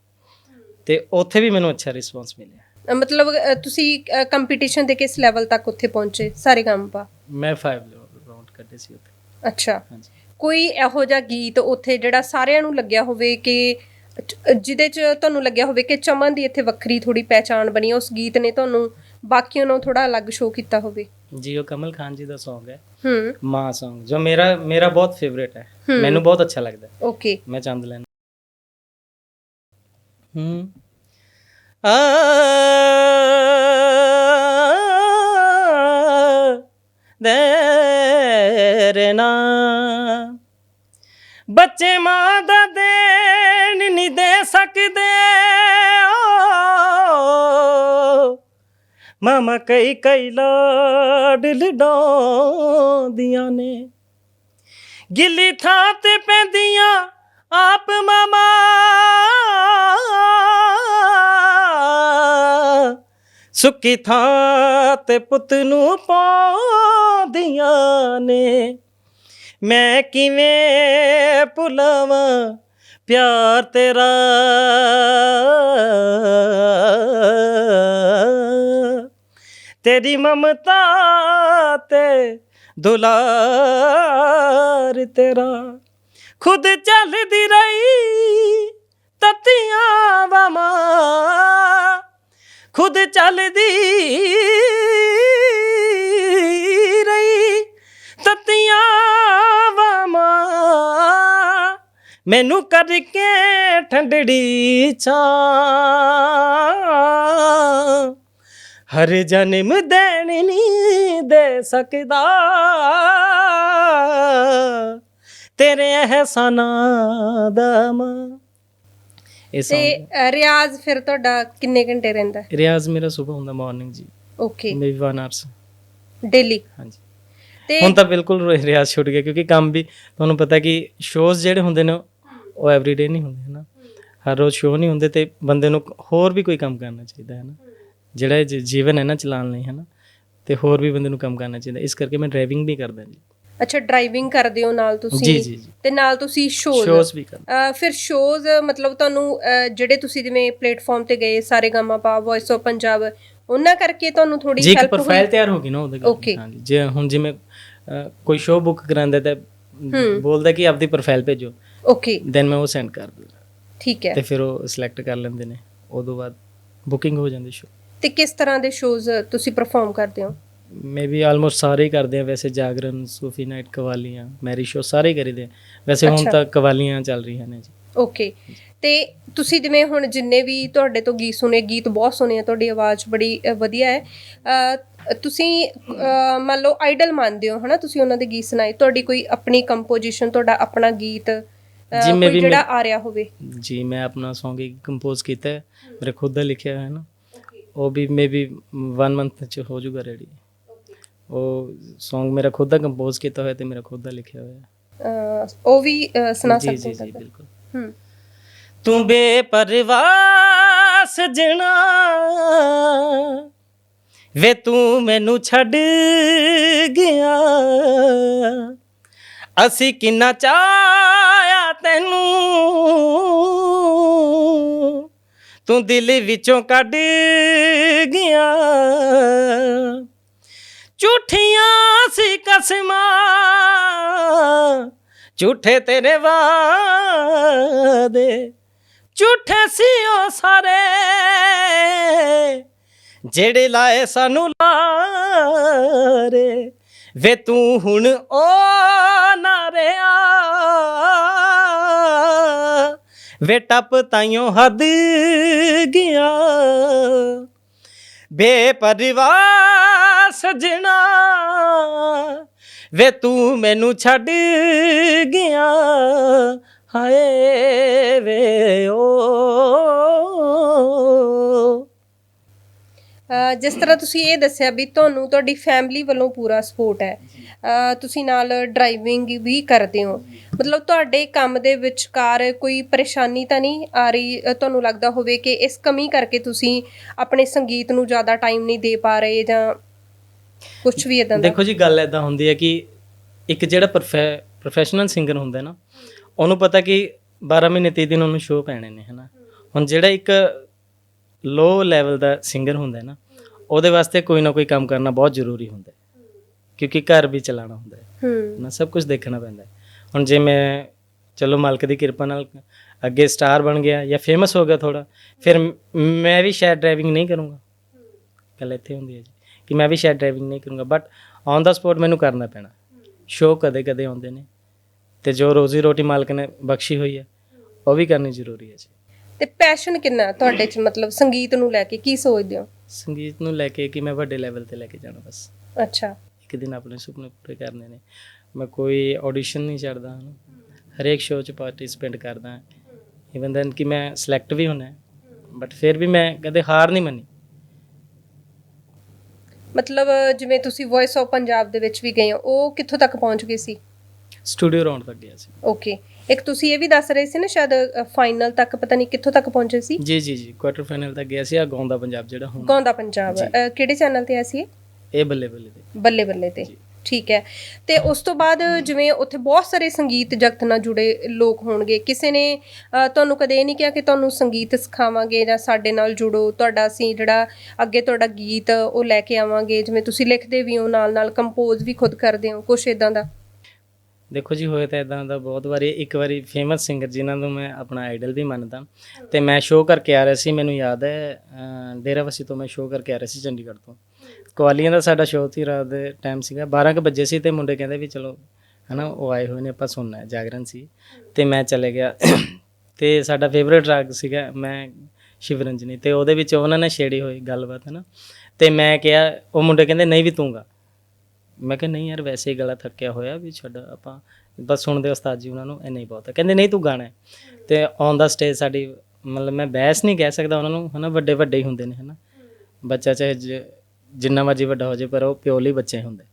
Speaker 1: ਤੇ ਉੱਥੇ ਵੀ ਮੈਨੂੰ ਅੱਛਾ ਰਿਸਪੌਂਸ ਮਿਲਿਆ।
Speaker 2: ਮਤਲਬ ਤੁਸੀਂ ਕੰਪੀਟੀਸ਼ਨ ਦੇ ਕਿਸ ਲੈਵਲ ਤੱਕ ਉੱਥੇ ਪਹੁੰਚੇ ਸਾਰੇ ਗਾਮਾ ਪਾ
Speaker 1: ਮੈਂ 5 ਰਾਉਂਡ ਕੱਢੇ ਸੀ ਉੱਥੇ।
Speaker 2: ਅੱਛਾ।
Speaker 1: ਹਾਂਜੀ।
Speaker 2: ਕੋਈ ਇਹੋ ਜਿਹਾ ਗੀਤ ਉੱਥੇ ਜਿਹੜਾ ਸਾਰਿਆਂ ਨੂੰ ਲੱਗਿਆ ਹੋਵੇ ਕਿ ਚ- ਜਿਹਦੇ 'ਚ ਤੁਹਾਨੂੰ ਲੱਗਿਆ ਹੋਵੇ ਕਿ ਚਮਨ ਦੀ ਇੱਥੇ ਵੱਖਰੀ ਥੋੜੀ ਪਹਿਚਾਣ ਬਣੀ ਹੈ, ਉਸ ਗੀਤ ਨੇ ਤੁਹਾਨੂੰ ਬਾਕੀਆਂ ਨਾਲੋਂ ਥੋੜਾ ਅਲੱਗ ਸ਼ੋਅ ਕੀਤਾ ਹੋਵੇ?
Speaker 1: ਜੀ ਉਹ ਕਮਲ ਖਾਨ ਜੀ ਦਾ Song ਹੈ।
Speaker 2: ਹੂੰ।
Speaker 1: ਮਾਂ Song ਜੋ ਮੇਰਾ ਮੇਰਾ ਬਹੁਤ ਫੇਵਰੇਟ ਹੈ।
Speaker 2: ਹੂੰ।
Speaker 1: ਮੈਨੂੰ ਬਹੁਤ ਅੱਛਾ ਲੱਗਦਾ ਹੈ।
Speaker 2: ਓਕੇ
Speaker 1: ਮੈਂ ਚੰਦ ਲੈਣ। ਹੂੰ। ਆ ਦੇਰੇ ਨਾ। ਬੱਚੇ ਮਾਂ ਦਾ ਦੇਣ ਨਹੀਂ ਦੇ ਸਕਦੇ। ਓ ਮਾਮਾ ਕਈ ਕਈ ਲਾਡ ਲਡਾਉਂਦੀਆਂ ਨੇ। ਗਿੱਲੀ ਥਾਂ ਤੇ ਪੈਂਦੀਆਂ ਆਪ ਮਾਮਾ। ਸੁੱਕੀ ਥਾਂ ਤੇ ਪੁੱਤ ਨੂੰ ਪਾਉਂਦੀਆਂ ਨੇ। ਮੈਂ ਕਿਵੇਂ ਭੁਲਾਵਾਂ ਪਿਆਰ ਤੇਰਾ। ਤੇਰੀ ਮਮਤਾ ਤੇ ਦੁਲਾਰ ਤੇਰਾ। ਖੁਦ ਚੱਲਦੀ ਰਹੀ ਤਤੀਆਂ ਵਾਮਾ ਖੁਦ ਚੱਲਦੀ ਰਹੀ ਤਤੀਆਂ ਮੈਨੂੰ ਕਰਕੇ ਠੰਡੜੀ ਛਾਂ ਹਰ ਜਨਮ ਦੇਣ ਨਹੀਂ ਦੇ ਸਕਦਾ। ਤੇਰੇ ਅਹਿਸਾਨਾਂ ਦਾ ਮਾਂ ਇਹ
Speaker 2: ਤੇ
Speaker 1: song
Speaker 2: ਰਿਆਜ਼ ਫਿਰ ਤੁਹਾਡਾ ਕਿੰਨੇ ਘੰਟੇ ਰਹਿੰਦਾ
Speaker 1: ਰਿਆਜ਼ ਮੇਰਾ ਸਵੇਰ ਹੁੰਦਾ ਮਾਰਨਿੰਗ ਜੀ।
Speaker 2: ਓਕੇ
Speaker 1: ਮੇਬੀ 1 ਆਵਰਸ
Speaker 2: ਡੇਲੀ
Speaker 1: ਹਾਂਜੀ।
Speaker 2: ਤੇ
Speaker 1: ਹੁਣ ਤਾਂ ਬਿਲਕੁਲ ਰਿਆਜ਼ ਛੁੱਟ ਗਿਆ ਕਿਉਂਕਿ ਕੰਮ ਵੀ ਤੁਹਾਨੂੰ ਪਤਾ ਕਿ ਸ਼ੋਜ਼ ਜਿਹੜੇ ਹੁੰਦੇ ਨੇ ਉਹ ਐਵਰੀਡੇ ਨਹੀਂ ਹੁੰਦੇ ਹਨਾ? ਹਰ ਰੋਜ਼ ਸ਼ੋਅ ਨਹੀਂ ਹੁੰਦੇ ਤੇ ਬੰਦੇ ਨੂੰ ਹੋਰ ਵੀ ਕੋਈ ਕੰਮ ਕਰਨਾ ਚਾਹੀਦਾ ਹੈ ਨਾ ਜਿਹੜਾ ਜੀਵਨ ਹੈ ਨਾ ਚਲਾਉਣ ਲਈ ਹੈ ਨਾ ਤੇ ਹੋਰ ਵੀ ਬੰਦੇ ਨੂੰ ਕੰਮ ਕਰਨਾ ਚਾਹੀਦਾ ਇਸ ਕਰਕੇ ਮੈਂ ਡਰਾਈਵਿੰਗ ਵੀ ਕਰਦਾ ਜੀ।
Speaker 2: ਅੱਛਾ ਡਰਾਈਵਿੰਗ ਕਰਦੇ ਹੋ ਨਾਲ ਤੁਸੀਂ?
Speaker 1: ਜੀ ਜੀ ਜੀ।
Speaker 2: ਤੇ ਨਾਲ ਤੁਸੀਂ ਸ਼ੋਜ਼
Speaker 1: ਸ਼ੋਜ਼ ਵੀ ਕਰਦਾ।
Speaker 2: ਫਿਰ ਸ਼ੋਜ਼ ਮਤਲਬ ਤੁਹਾਨੂੰ ਜਿਹੜੇ ਤੁਸੀਂ ਜਿਵੇਂ ਪਲੇਟਫਾਰਮ ਤੇ ਗਏ ਸਾਰੇ ਗਾਮਾ ਪਾ ਵੌਇਸ ਆਫ ਪੰਜਾਬ ਉਹਨਾਂ ਕਰਕੇ ਤੁਹਾਨੂੰ ਥੋੜੀ
Speaker 1: ਜੀ
Speaker 2: ਹੈਲਪ
Speaker 1: ਪ੍ਰੋਫਾਈਲ
Speaker 2: ਹੋਈ।
Speaker 1: ਤਿਆਰ ਹੋ ਗਈ ਨਾ ਉਹਦੇ
Speaker 2: Okay.
Speaker 1: ਹਾਂਜੀ। ਜੇ ਹੁਣ ਜਿਵੇਂ ਅ, ਕੋਈ ਸ਼ੋਅ ਬੁੱਕ ਕਰਾਂਦਾ ਤਾਂ ਬੋਲਦਾ ਕਿ ਆਪਦੀ ਪ੍ਰੋਫਾਈਲ ਭੇਜੋ।
Speaker 2: ਓਕੇ
Speaker 1: ਦੈਨ ਮੈਂ ਉਹ ਸੈਂਡ ਕਰ ਦਿੰਦਾ।
Speaker 2: ਠੀਕ ਹੈ।
Speaker 1: ਤੇ ਫਿਰ ਉਹ ਸਿਲੈਕਟ ਕਰ ਲੈਂਦੇ ਨੇ। ਉਦੋਂ ਬਾਅਦ ਬੁਕਿੰਗ ਹੋ ਜਾਂਦੀ ਸ਼ੋਅ
Speaker 2: ਤੇ ਕਿਸ ਤਰ੍ਹਾਂ ਦੇ ਸ਼ੋਜ਼ ਤੁਸੀਂ ਪਰਫਾਰਮ ਕਰਦੇ ਹੋ?
Speaker 1: ਮੇਬੀ ਆਲਮੋਸਟ ਸਾਰੇ ਹੀ ਕਰਦੇ ਆ ਵੈਸੇ ਜਾਗਰਣ ਸੂਫੀ ਨਾਈਟ ਕਵਾਲੀਆਂ ਮੈਰੀ ਸ਼ੋਅ ਸਾਰੇ ਹੀ ਕਰੀਦੇ ਆ ਵੈਸੇ ਹੁਣ
Speaker 2: ਅੱਛਾ।
Speaker 1: ਤਾਂ ਕਵਾਲੀਆਂ ਚੱਲ ਰਹੀਆਂ ਨੇ ਜੀ।
Speaker 2: ਓਕੇ ਤੇ ਤੁਸੀਂ ਜਿਵੇਂ ਹੁਣ ਜਿੰਨੇ ਵੀ ਤੁਹਾਡੇ ਤੋਂ ਗੀਤ ਸੁਨੇ ਗੀਤ ਬਹੁਤ ਸੁਨੇ ਆ ਤੁਹਾਡੀ ਆਵਾਜ਼ ਬੜੀ ਵਧੀਆ ਹੈ। ਤੁਸੀਂ ਮੰਨ ਲਓ ਆਈਡਲ ਮੰਨਦੇ ਹੋ ਹਨਾ? ਤੁਸੀਂ ਉਹਨਾਂ ਦੇ ਗੀਤ ਸੁਣਾਏ। ਤੁਹਾਡੀ ਕੋਈ ਆਪਣੀ ਕੰਪੋਜੀਸ਼ਨ ਤੁਹਾਡਾ ਆਪਣਾ ਗੀਤ
Speaker 1: ਜੀ, ਮੈਂ ਵੀ-
Speaker 2: ਜਿਹੜਾ ਆ ਰਿਹਾ ਹੋਵੇ।
Speaker 1: ਜੀ ਮੈਂ ਆਪਣਾ Song ਇੱਕ ਕੰਪੋਜ਼ ਕੀਤਾ ਹੈ। ਮੇਰੇ ਖੁਦ ਦਾ ਲਿਖਿਆ ਹੋਇਆ ਹੈ ਨਾ। ਉਹ ਵੀ ਮੇਬੀ 1 ਮੰਥ ਚ ਹੋ ਜਾਊਗਾ ਰੈਡੀ ਉਹ Song ਮੇਰਾ ਖੁਦ ਦਾ ਕੰਪੋਜ਼ ਕੀਤਾ ਹੋਇਆ ਤੇ ਮੇਰਾ ਖੁਦ ਦਾ ਲਿਖਿਆ ਹੋਇਆ ਹੈ।
Speaker 2: ਉਹ ਵੀ ਸੁਣਾ ਸਕਦੇ ਹੋ
Speaker 1: ਜੀ? ਬਿਲਕੁਲ।
Speaker 2: ਹੂੰ।
Speaker 1: ਤੂੰ ਬੇਪਰਵਾਹ ਸਜਣਾ ਵੇ ਤੂੰ ਮੈਨੂੰ ਛੱਡ ਗਿਆ। ਅਸੀਂ ਕਿੰਨਾ ਚਾਹਿਆ ਤੈਨੂੰ। ਤੂੰ ਦਿਲ ਵਿੱਚੋਂ ਕੱਢ ਗਿਆ। ਝੂਠੀਆਂ ਸੀ ਕਸਮਾਂ। ਝੂਠੇ ਤੇਰੇ ਵਾਦੇ ਝੂਠੇ ਸੀ ਉਹ ਸਾਰੇ। ਜਿਹੜੇ ਲਾਏ ਸਾਨੂੰ ਲਾਰੇ, ਵੇ ਤੂੰ ਹੁਣ ਓ ਨਾ ਰਿਆ। ਵੇ ਟੱਪ ਤਾਈਓ ਹੱਦ ਗਿਆ। ਬੇਪਰਵਾਹ ਸਜਣਾ ਵੇ ਤੂੰ ਮੈਨੂੰ ਛੱਡ ਗਿਆ। ਹਾਏ ਵੇ ਓ।
Speaker 2: ਅਹ ਜਿਸ ਤਰ੍ਹਾਂ ਤੁਸੀਂ ਇਹ ਦੱਸਿਆ ਵੀ ਤੁਹਾਨੂੰ ਤੁਹਾਡੀ ਫੈਮਿਲੀ ਵੱਲੋਂ ਪੂਰਾ ਸਪੋਰਟ ਹੈ ਤੁਸੀਂ ਨਾਲ ਡਰਾਈਵਿੰਗ ਵੀ ਕਰਦੇ ਹੋ। ਮਤਲਬ ਤੁਹਾਡੇ ਕੰਮ ਦੇ ਵਿਚਕਾਰ ਕੋਈ ਪਰੇਸ਼ਾਨੀ ਤਾਂ ਨਹੀਂ ਆ ਰਹੀ? ਤੁਹਾਨੂੰ ਲੱਗਦਾ ਹੋਵੇ ਕਿ ਇਸ ਕਮੀ ਕਰਕੇ ਤੁਸੀਂ ਆਪਣੇ ਸੰਗੀਤ ਨੂੰ ਜ਼ਿਆਦਾ ਟਾਈਮ ਨਹੀਂ ਦੇ ਪਾ ਰਹੇ ਜਾਂ ਕੁਝ ਵੀ ਇਦਾਂ ਦਾ?
Speaker 1: ਦੇਖੋ ਜੀ ਗੱਲ ਐਦਾਂ ਹੁੰਦੀ ਹੈ ਕਿ ਇੱਕ ਜਿਹੜਾ ਪ੍ਰੋਫੈਸ਼ਨਲ ਸਿੰਗਰ ਹੁੰਦਾ ਨਾ ਉਹਨੂੰ ਪਤਾ ਕਿ 12 ਮਹੀਨੇ 30 ਦਿਨ ਉਹਨੂੰ ਸ਼ੋਅ ਪੈਣੇ ਨੇ ਹਨਾ। ਹੁਣ ਜਿਹੜਾ ਇੱਕ ਲੋ ਲੈਵਲ ਦਾ ਸਿੰਗਰ ਹੁੰਦਾ ਹੈ ਨਾ ਉਹਦੇ ਵਾਸਤੇ ਕੋਈ ਨਾ ਕੋਈ ਕੰਮ ਕਰਨਾ ਬਹੁਤ ਜ਼ਰੂਰੀ ਹੁੰਦਾ ਹੈ ਕਿਉਂਕਿ ਘਰ ਵੀ ਚਲਾਉਣਾ ਹੁੰਦਾ ਹੈ ਨਾ ਸਭ ਕੁਝ ਦੇਖਣਾ ਪੈਂਦਾ ਹੈ। ਹੁਣ ਜੇ ਮੈਂ ਚਲੋ ਮਾਲਕ ਦੀ ਕਿਰਪਾ ਨਾਲ ਅੱਗੇ ਸਟਾਰ ਬਣ ਗਿਆ ਜਾਂ ਫੇਮਸ ਹੋ ਗਿਆ ਥੋੜਾ ਫਿਰ ਮ- ਵੀ ਸ਼ਾਇਦ ਡਰਾਈਵਿੰਗ ਨਹੀਂ ਕਰੂੰਗਾ। ਗੱਲ ਇੱਥੇ ਹੁੰਦੀ ਹੈ ਜੀ ਕਿ ਮੈਂ ਵੀ ਸ਼ਾਇਦ ਡਰਾਈਵਿੰਗ ਨਹੀਂ ਕਰੂੰਗਾ ਬਟ ਔਨ ਦਾ ਸਪੋਟ ਮੈਨੂੰ ਕਰਨਾ ਪੈਣਾ। ਸ਼ੋਅ ਕਦੇ ਕਦੇ ਆਉਂਦੇ ਨੇ। ਤੇ ਜੋ ਰੋਜ਼ੀ ਰੋਟੀ ਮਾਲਕ ਨੇ ਬਖਸ਼ੀ ਹੋਈ ਹੈ ਉਹ ਵੀ ਕਰਨੀ ਜ਼ਰੂਰੀ ਹੈ ਜੀ।
Speaker 2: ਤੇ ਪੈਸ਼ਨ ਕਿੰਨਾ ਤੁਹਾਡੇ ਚ ਮਤਲਬ ਸੰਗੀਤ ਨੂੰ ਲੈ ਕੇ ਕੀ ਸੋਚਦੇ ਹੋ?
Speaker 1: ਸੰਗੀਤ ਨੂੰ ਲੈ ਕੇ ਕਿ ਮੈਂ ਵੱਡੇ ਲੈਵਲ ਤੇ ਲੈ ਕੇ ਜਾਣਾ ਬਸ।
Speaker 2: ਅੱਛਾ।
Speaker 1: ਇੱਕ ਦਿਨ ਆਪਣੇ ਸੁਪਨੇ ਪੂਰੇ ਕਰਨੇ ਨੇ। ਮੈਂ ਕੋਈ ਆਡੀਸ਼ਨ ਨਹੀਂ ਛੱਡਦਾ ਹਾਂ ਹਰੇਕ ਸ਼ੋਅ 'ਚ ਪਾਰਟਿਸਿਪੇਟ ਕਰਦਾ। ਇਵਨ ਦੈਨ ਕਿ ਮੈਂ ਸਿਲੈਕਟ ਵੀ ਹੋਣਾ ਬਟ ਫਿਰ ਵੀ ਮੈਂ ਕਦੇ ਹਾਰ ਨਹੀਂ ਮੰਨੀ।
Speaker 2: ਮਤਲਬ ਜਿਵੇਂ ਤੁਸੀਂ ਵੌਇਸ ਆਫ ਪੰਜਾਬ ਦੇ ਵਿੱਚ ਵੀ ਗਏ ਹੋ ਉਹ ਕਿੱਥੋਂ ਤੱਕ ਪਹੁੰਚ ਗਏ ਸੀ?
Speaker 1: ਸਟੂਡੀਓ ਰਾਉਂਡ ਤੱਕ ਗਿਆ ਸੀ।
Speaker 2: ਓਕੇ ਇੱਕ ਤੁਸੀਂ ਇਹ ਵੀ ਦੱਸ ਰਹੇ ਸੀ ਨਾ ਸ਼ਾਇਦ ਫਾਈਨਲ ਤੱਕ ਪਤਾ ਨਹੀਂ ਕਿੱਥੋਂ ਤੱਕ ਪਹੁੰਚੇ ਸੀ?
Speaker 1: ਜੀ ਜੀ ਜੀ ਕੁਆਟਰ ਫਾਈਨਲ ਤੱਕ ਗਿਆ ਸੀ ਆ ਗਾਉਂਦਾ ਪੰਜਾਬ ਜਿਹੜਾ ਹੁਣ।
Speaker 2: ਗਾਉਂਦਾ ਪੰਜਾਬ। ਕਿਹੜੇ ਚੈਨਲ ਤੇ ਆਇਆ ਸੀ ਇਹ?
Speaker 1: ਇਹ ਬੱਲੇ ਬੱਲੇ ਦੇ
Speaker 2: ਬੱਲੇ ਬੱਲੇ ਤੇ।
Speaker 1: ਜੀ।
Speaker 2: ਠੀਕ ਹੈ। ਤੇ ਉਸ ਤੋਂ ਬਾਅਦ ਜਿਵੇਂ ਉੱਥੇ ਬਹੁਤ ਸਾਰੇ ਸੰਗੀਤ ਜਗਤ ਨਾਲ ਜੁੜੇ ਲੋਕ ਹੋਣਗੇ ਕਿਸੇ ਨੇ ਤੁਹਾਨੂੰ ਕਦੇ ਇਹ ਨਹੀਂ ਕਿਹਾ ਕਿ ਤੁਹਾਨੂੰ ਸੰਗੀਤ ਸਿਖਾਵਾਂਗੇ ਜਾਂ ਸਾਡੇ ਨਾਲ ਜੁੜੋ ਤੁਹਾਡਾ ਅਸੀਂ ਜਿਹੜਾ ਅੱਗੇ ਤੁਹਾਡਾ ਗੀਤ ਉਹ ਲੈ ਕੇ ਆਵਾਂਗੇ ਜਿਵੇਂ ਤੁਸੀਂ ਲਿਖਦੇ ਵੀ ਹੋ ਨਾਲ ਨਾਲ ਕੰਪੋਜ਼ ਵੀ ਖੁਦ ਕਰਦੇ ਹੋ ਕੁਛ ਇਦਾਂ ਦਾ?
Speaker 1: ਦੇਖੋ ਜੀ ਹੋਇਆ ਤਾਂ ਇਦਾਂ ਦਾ ਬਹੁਤ ਵਾਰੀ ਇੱਕ ਵਾਰੀ ਫੇਮਸ ਸਿੰਗਰ ਜਿਨ੍ਹਾਂ ਨੂੰ ਮੈਂ ਆਪਣਾ ਆਈਡਲ ਵੀ ਮੰਨਦਾ। ਤੇ ਮੈਂ ਸ਼ੋਅ ਕਰਕੇ ਆ ਰਿਹਾ ਸੀ ਮੈਨੂੰ ਯਾਦ ਹੈ ਅਹ, ਡੇਰਾਵਸੀ ਤੋਂ ਮੈਂ ਸ਼ੋਅ ਕਰਕੇ ਆ ਰਿਹਾ ਸੀ ਚੰਡੀਗੜ੍ਹ ਤੋਂ। ਕਵਾਲੀਆਂ ਦਾ ਸਾਡਾ ਸ਼ੋਅ ਸੀ ਰਾਤ ਦੇ ਟਾਈਮ ਸੀਗਾ 12 ਕੁ ਵਜੇ ਸੀ ਤੇ ਮੁੰਡੇ ਕਹਿੰਦੇ ਵੀ ਚਲੋ ਹਨਾ ਉਹ ਆਏ ਹੋਏ ਨੇ ਆਪਾਂ ਸੁਣਨਾ ਹੈ ਜਾਗਰਣ ਸੀ। ਤੇ ਮੈਂ ਚਲੇ ਗਿਆ। ਤੇ ਸਾਡਾ ਫੇਵਰੇਟ ਰਾਗ ਸੀਗਾ ਮੈਂ ਸ਼ਿਵਰੰਜਨੀ। ਤੇ ਉਹਦੇ ਵਿੱਚ ਉਹਨਾਂ ਨੇ ਛੇੜੀ ਹੋਈ ਗੱਲਬਾਤ ਹੈ ਨਾ ਤੇ ਮੈਂ ਕਿਹਾ ਉਹ ਮੁੰਡੇ ਕਹਿੰਦੇ ਨਹੀਂ ਵੀ ਤੂੰਗਾ ਮੈਂ ਕਿਹਾ ਨਹੀਂ ਯਾਰ ਵੈਸੇ ਹੀ ਗਲਾ ਥੱਕਿਆ ਹੋਇਆ ਵੀ ਛੱਡ ਆਪਾਂ, ਬਸ ਸੁਣਦੇ ਉਸਤਾਦ ਜੀ ਉਹਨਾਂ ਨੂੰ, ਇੰਨਾ ਹੀ ਬਹੁਤ ਹੈ। ਕਹਿੰਦੇ ਨਹੀਂ ਤੂੰ ਗਾਣਾ ਹੈ। ਤੇ ਔਨ ਦਾ ਸਟੇਜ ਸਾਡੀ, ਮਤਲਬ ਮੈਂ ਬਹਿਸ ਨਹੀਂ ਕਹਿ ਸਕਦਾ ਉਹਨਾਂ ਨੂੰ, ਹਨਾ, ਵੱਡੇ ਵੱਡੇ ਹੀ ਹੁੰਦੇ ਨੇ, ਹਨਾ। ਬੱਚਾ ਚਾਹੇ ਜ- ਜਿੰਨਾ ਮਰਜ਼ੀ ਵੱਡਾ ਹੋ ਜਾਏ, ਪਰ ਉਹ ਪਿਓ ਲਈ ਬੱਚੇ ਹੁੰਦੇ।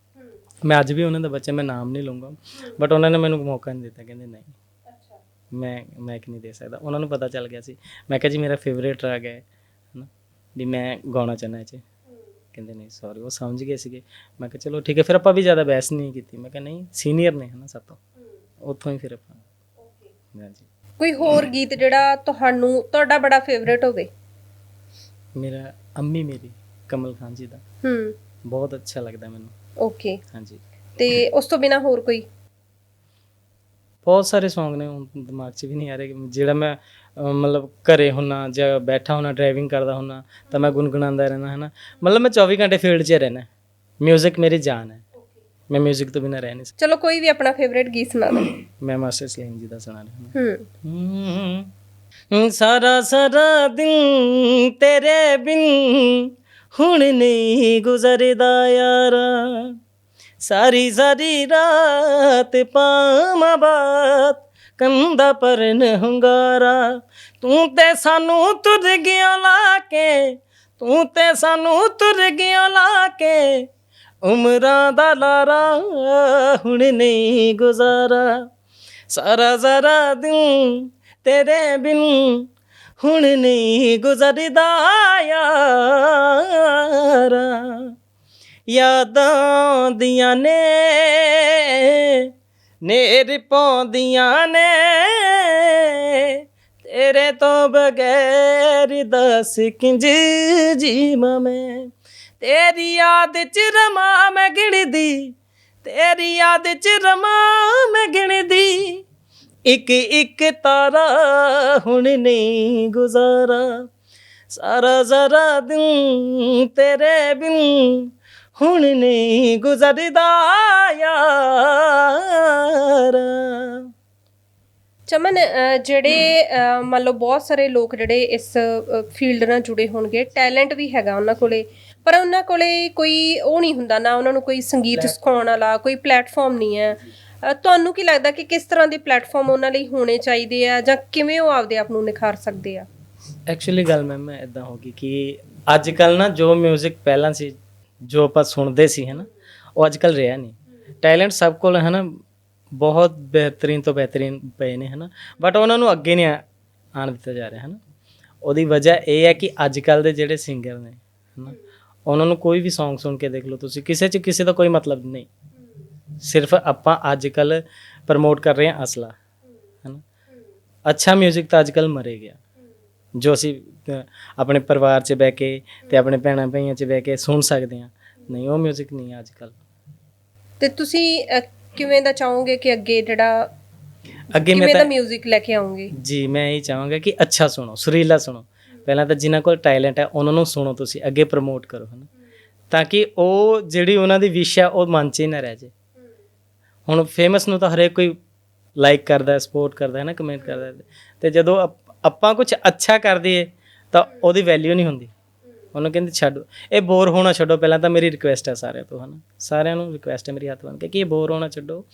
Speaker 1: ਮੈਂ ਅੱਜ ਵੀ ਉਹਨਾਂ ਦਾ ਬੱਚਾ, ਮੈਂ ਨਾਮ ਨਹੀਂ ਲਵਾਂਗਾ ਬਟ ਉਹਨਾਂ ਨੇ ਮੈਨੂੰ ਮੌਕਾ ਨਹੀਂ ਦਿੱਤਾ, ਕਹਿੰਦੇ ਨਹੀਂ। ਮੈਂ ਮੈਂ ਕਿ ਨਹੀਂ ਦੇ ਸਕਦਾ। ਉਹਨਾਂ ਨੂੰ ਪਤਾ ਚੱਲ ਗਿਆ ਸੀ। ਮੈਂ ਕਿਹਾ ਜੀ ਮੇਰਾ ਫੇਵਰੇਟ ਰਾਗ ਹੈ, ਹਨਾ। ਵੀ ਮੈਂ ਗਾਉਣਾ ਚਾਹੁੰਦਾ ਇਹ 'ਚ। ਕਹਿੰਦੇ ਨਹੀਂ ਸੌਰੀ ਉਹ ਸਮਝ ਗਏ ਸੀਗੇ। ਮੈਂ ਕਿਹਾ ਚਲੋ ਠੀਕ ਹੈ ਫਿਰ ਆਪਾਂ ਵੀ ਜ਼ਿਆਦਾ ਬਹਿਸ ਨਹੀਂ ਕੀਤੀ। ਮੈਂ ਕਿਹਾ ਨਹੀਂ ਸੀਨੀਅਰ ਨੇ ਹਨਾ ਸਭ ਤੋਂ। ਉੱਥੋਂ ਹੀ ਫਿਰ ਆਪਾਂ। ਹਾਂਜੀ।
Speaker 2: ਕੋਈ ਹੋਰ ਗੀਤ ਜਿਹੜਾ ਤੁਹਾਨੂੰ ਤੁਹਾਡਾ ਬੜਾ ਫੇਵਰੇਟ ਹੋਵੇ?
Speaker 1: ਮੇਰਾ ਅੰਮੀ ਮੇਰੀ ਕਮਲ ਖਾਨ ਜੀ ਦਾ।
Speaker 2: ਹੂੰ।
Speaker 1: ਬਹੁਤ ਅੱਛਾ ਲੱਗਦਾ ਮੈਨੂੰ।
Speaker 2: ਓਕੇ
Speaker 1: ਹਾਂਜੀ।
Speaker 2: ਤੇ ਉਸ ਤੋਂ ਬਿਨਾ ਹੋਰ ਕੋਈ?
Speaker 1: ਬਹੁਤ ਸਾਰੇ Song ਨੇ ਹੁਣ ਦਿਮਾਗ 'ਚ ਵੀ ਨਹੀਂ ਆ ਰਹੇ ਜਿਹੜਾ ਮੈਂ ਮਤਲਬ ਘਰੇ ਹੁੰਨਾ ਜਾਂ ਬੈਠਾ ਹੁੰਨਾ ਡਰਾਈਵਿੰਗ ਕਰਦਾ ਹੁੰਨਾ ਤਾਂ ਮੈਂ ਗੁੰਗਣਾਉਂਦਾ ਰਹਿਣਾ ਹੈ ਨਾ ਮਤਲਬ ਮੈਂ 24 ਘੰਟੇ ਫੀਲਡ 'ਚ ਹੀ ਰਹਿਣਾ ਮਿਊਜ਼ਿਕ ਮੇਰੀ ਜਾਨ ਹੈ। ਮੈਂ ਮਿਊਜ਼ਿਕ ਤੋਂ ਬਿਨਾ ਰਹਿ ਨਹੀਂ
Speaker 2: ਚਲੋ ਕੋਈ ਵੀ ਆਪਣਾ ਫੇਵਰੇਟ ਗੀਤ ਸੁਣਾ ਦਿਓ।
Speaker 1: ਮੈਂ ਮਾਸਟਰ ਸਲੀਮ ਜੀ ਦਾ ਸੁਣਾ ਰਿਹਾ। ਹਾਂ
Speaker 2: ਹੂੰ
Speaker 1: ਸਾਰਾ ਸਾਰਾ ਦਿਨ ਤੇਰੇ ਬਿਨ ਹੁਣ ਨਹੀਂ ਗੁਜ਼ਰਦਾ ਯਾਰਾ। ਸਾਰੀ ਸਾਰੀ ਰਾਤ ਪਾਵਾਂ ਬਾਤ, ਕੰਦਾ ਪਰਨ ਹੁੰਗਾਰਾ। ਤੂੰ ਤੇ ਸਾਨੂੰ ਤੁਰ ਗਿਆ ਲਾ ਕੇ, ਤੂੰ ਤੇ ਸਾਨੂੰ ਤੁਰ ਗਿਆ ਲਾ ਕੇ। ਉਮਰਾਂ ਦਾ ਲਾਰਾ ਹੁਣ ਨਹੀਂ ਗੁਜ਼ਾਰਾ। ਸਾਰਾ ਜ਼ਰਾ ਦਿਨ ਤੇਰੇ ਬਿਨ ਹੁਣ ਨਹੀਂ ਗੁਜ਼ਰਦਾ ਯਾਰਾ। ਯਾਦਾਂ ਦੀਆਂ ਨੇ, ਨੇਰ ਪਾਉਂਦੀਆਂ ਨੇ। ਤੇਰੇ ਤੋਂ ਬਗੈਰ ਦੱਸ ਕਿੰਜ ਜੀਵਾਂ ਮੈਂ? ਤੇਰੀ ਯਾਦ ਚ ਰਮਾ ਮੈਂ ਗਿਣਦੀ, ਤੇਰੀ ਯਾਦ ਚ ਰਮਾ ਮੈਂ ਗਿਣਦੀ। ਇੱਕ ਇੱਕ ਤਾਰਾ ਹੁਣ ਨਹੀਂ ਗੁਜ਼ਾਰਾ, ਸਾਰਾ ਜ਼ਰਾ ਦਿਨ ਤੇਰੇ ਬਿਨ ਹੁਣ ਨਹੀਂ ਗੁਜ਼ਰਦਾ ਯਾਰਾ।
Speaker 2: ਚਮਨ ਅ, ਜਿਹੜੇ ਅ, ਮੰਨ ਲਓ ਬਹੁਤ ਸਾਰੇ ਲੋਕ ਜਿਹੜੇ ਇਸ ਫੀਲਡ ਨਾਲ ਜੁੜੇ ਹੋਣਗੇ ਟੈਲੈਂਟ ਵੀ ਹੈਗਾ ਉਹਨਾਂ ਕੋਲੇ ਪਰ ਉਹਨਾਂ ਕੋਲੇ ਕੋਈ ਉਹ ਨਹੀਂ ਹੁੰਦਾ ਨਾ ਉਹਨਾਂ ਨੂੰ ਕੋਈ ਸੰਗੀਤ ਸਿਖਾਉਣ ਵਾਲਾ ਕੋਈ ਪਲੇਟਫਾਰਮ ਨਹੀਂ ਹੈ। ਅ, ਤੁਹਾਨੂੰ ਕੀ ਲੱਗਦਾ ਕਿ ਕਿਸ ਤਰ੍ਹਾਂ ਦੇ ਪਲੇਟਫਾਰਮ ਉਹਨਾਂ ਲਈ ਹੋਣੇ ਚਾਹੀਦੇ ਆ ਜਾਂ ਕਿਵੇਂ ਉਹ ਆਪਦੇ ਆਪ ਨੂੰ ਨਿਖਾਰ ਸਕਦੇ ਆ?
Speaker 1: ਐਕਚੁਅਲੀ ਗੱਲ ਮੈਮ ਇਦਾਂ ਹੋ ਗਈ ਕਿ ਅੱਜ ਕੱਲ ਨਾ ਜੋ 뮤직 ਪਹਿਲਾਂ ਸੀ ਜੋ ਆਪਾਂ ਸੁਣਦੇ ਸੀ ਹੈ ਨਾ ਉਹ ਅੱਜ ਕੱਲ ਰਿਹਾ ਨਹੀਂ। ਟੈਲੈਂਟ ਸਭ ਕੋਲ ਹੈ ਨਾ ਬਹੁਤ ਬਿਹਤਰੀਨ ਤੋਂ ਬਿਹਤਰੀਨ ਪਏ ਨੇ ਹੈ ਨਾ ਬਟ ਉਹਨਾਂ ਨੂੰ ਅੱਗੇ ਨਹੀਂ ਆ- ਆਉਣ ਦਿੱਤਾ ਜਾ ਰਿਹਾ ਹੈ ਨਾ ਉਹਦੀ ਵਜ੍ਹਾ ਇਹ ਹੈ ਕਿ ਅੱਜ ਕੱਲ ਦੇ ਜਿਹੜੇ ਸਿੰਗਰ ਨੇ ਹੈ ਨਾ ਉਹਨਾਂ ਨੂੰ ਕੋਈ ਵੀ Song ਸੁਣ ਕੇ ਦੇਖ ਲਓ ਤੁਸੀਂ, ਕਿਸੇ 'ਚ ਕਿਸੇ ਦਾ ਕੋਈ ਮਤਲਬ ਨਹੀਂ। ਸਿਰਫ ਆਪਾਂ ਅੱਜ ਕੱਲ ਪ੍ਰਮੋਟ ਕਰ ਰਹੇ ਹਾਂ ਅਸਲਾ ਹੈ ਨਾ ਅੱਛਾ 뮤직 ਤਾਂ ਅੱਜ ਕੱਲ ਮਰੇ ਗਿਆ, ਜੋ ਅਸੀਂ ਅ, ਆਪਣੇ ਪਰਿਵਾਰ 'ਚ ਬਹਿ ਕੇ ਤੇ ਆਪਣੇ ਭੈਣਾਂ ਭਾਈਆਂ 'ਚ ਬਹਿ ਕੇ ਸੁਣ ਸਕਦੇ ਹਾਂ ਨਹੀਂ ਉਹ 뮤직 ਨਹੀਂ ਹੈ ਅੱਜ ਕੱਲ
Speaker 2: ਤੇ ਤੁਸੀਂ ਅ, ਕਿਵੇਂ ਦਾ ਚਾਹੋਗੇ ਕਿ ਅੱਗੇ ਜਿਹੜਾ
Speaker 1: ਅੱਗੇ ਮੈਂ
Speaker 2: ਕਿਵੇਂ ਦਾ
Speaker 1: ਤਾਂ
Speaker 2: 뮤직 ਲੈ ਕੇ ਆਉਂਗੇ
Speaker 1: ਜੀ ਮੈਂ ਇਹ ਚਾਹਾਂਗਾ ਕਿ ਅੱਛਾ ਸੁਣੋ ਸੁਰੀਲਾ ਸੁਣੋ ਪਹਿਲਾਂ ਤਾਂ ਜਿਨ੍ਹਾਂ ਕੋਲ ਟੈਲੈਂਟ ਹੈ ਉਹਨਾਂ ਨੂੰ ਸੁਣੋ ਤੁਸੀਂ ਅੱਗੇ ਪ੍ਰਮੋਟ ਕਰੋ ਹਨਾ ਤਾਂ ਕਿ ਉਹ ਜਿਹੜੀ ਉਹਨਾਂ ਦੀ ਵਿਸ਼ ਹੈ ਉਹ ਮਨ 'ਚ ਹੀ ਨਾ ਰਹਿ ਜੇ ਹੁਣ ਫੇਮਸ ਨੂੰ ਤਾਂ ਹਰੇਕ ਕੋਈ ਲਾਈਕ ਕਰਦਾ ਹੈ ਸਪੋਰਟ ਕਰਦਾ ਹੈ ਨਾ ਕਮੈਂਟ ਕਰਦਾ ਹੈ ਤੇ ਜਦੋਂ ਆਪ- ਆਪਾਂ ਕੁਝ ਅੱਛਾ ਕਰ ਦਈਏ ਤਾਂ ਉਹਦੀ ਵੈਲਿਊ ਨਹੀਂ ਹੁੰਦੀ। ਉਹਨੂੰ ਕਹਿੰਦੇ ਛੱਡੋ ਇਹ ਬੋਰ ਹੋਣਾ ਛੱਡੋ ਪਹਿਲਾਂ ਤਾਂ ਮੇਰੀ ਰਿਕੁਐਸਟ ਹੈ ਸਾਰਿਆਂ ਤੋਂ ਹਨਾ। ਸਾਰਿਆਂ ਨੂੰ ਰਿਕੁਐਸਟ ਹੈ ਮੇਰੀ ਹੱਥ ਬੰਨ ਕੇ ਕਿ ਇਹ ਬੋਰ ਹੋਣਾ ਛੱਡੋ।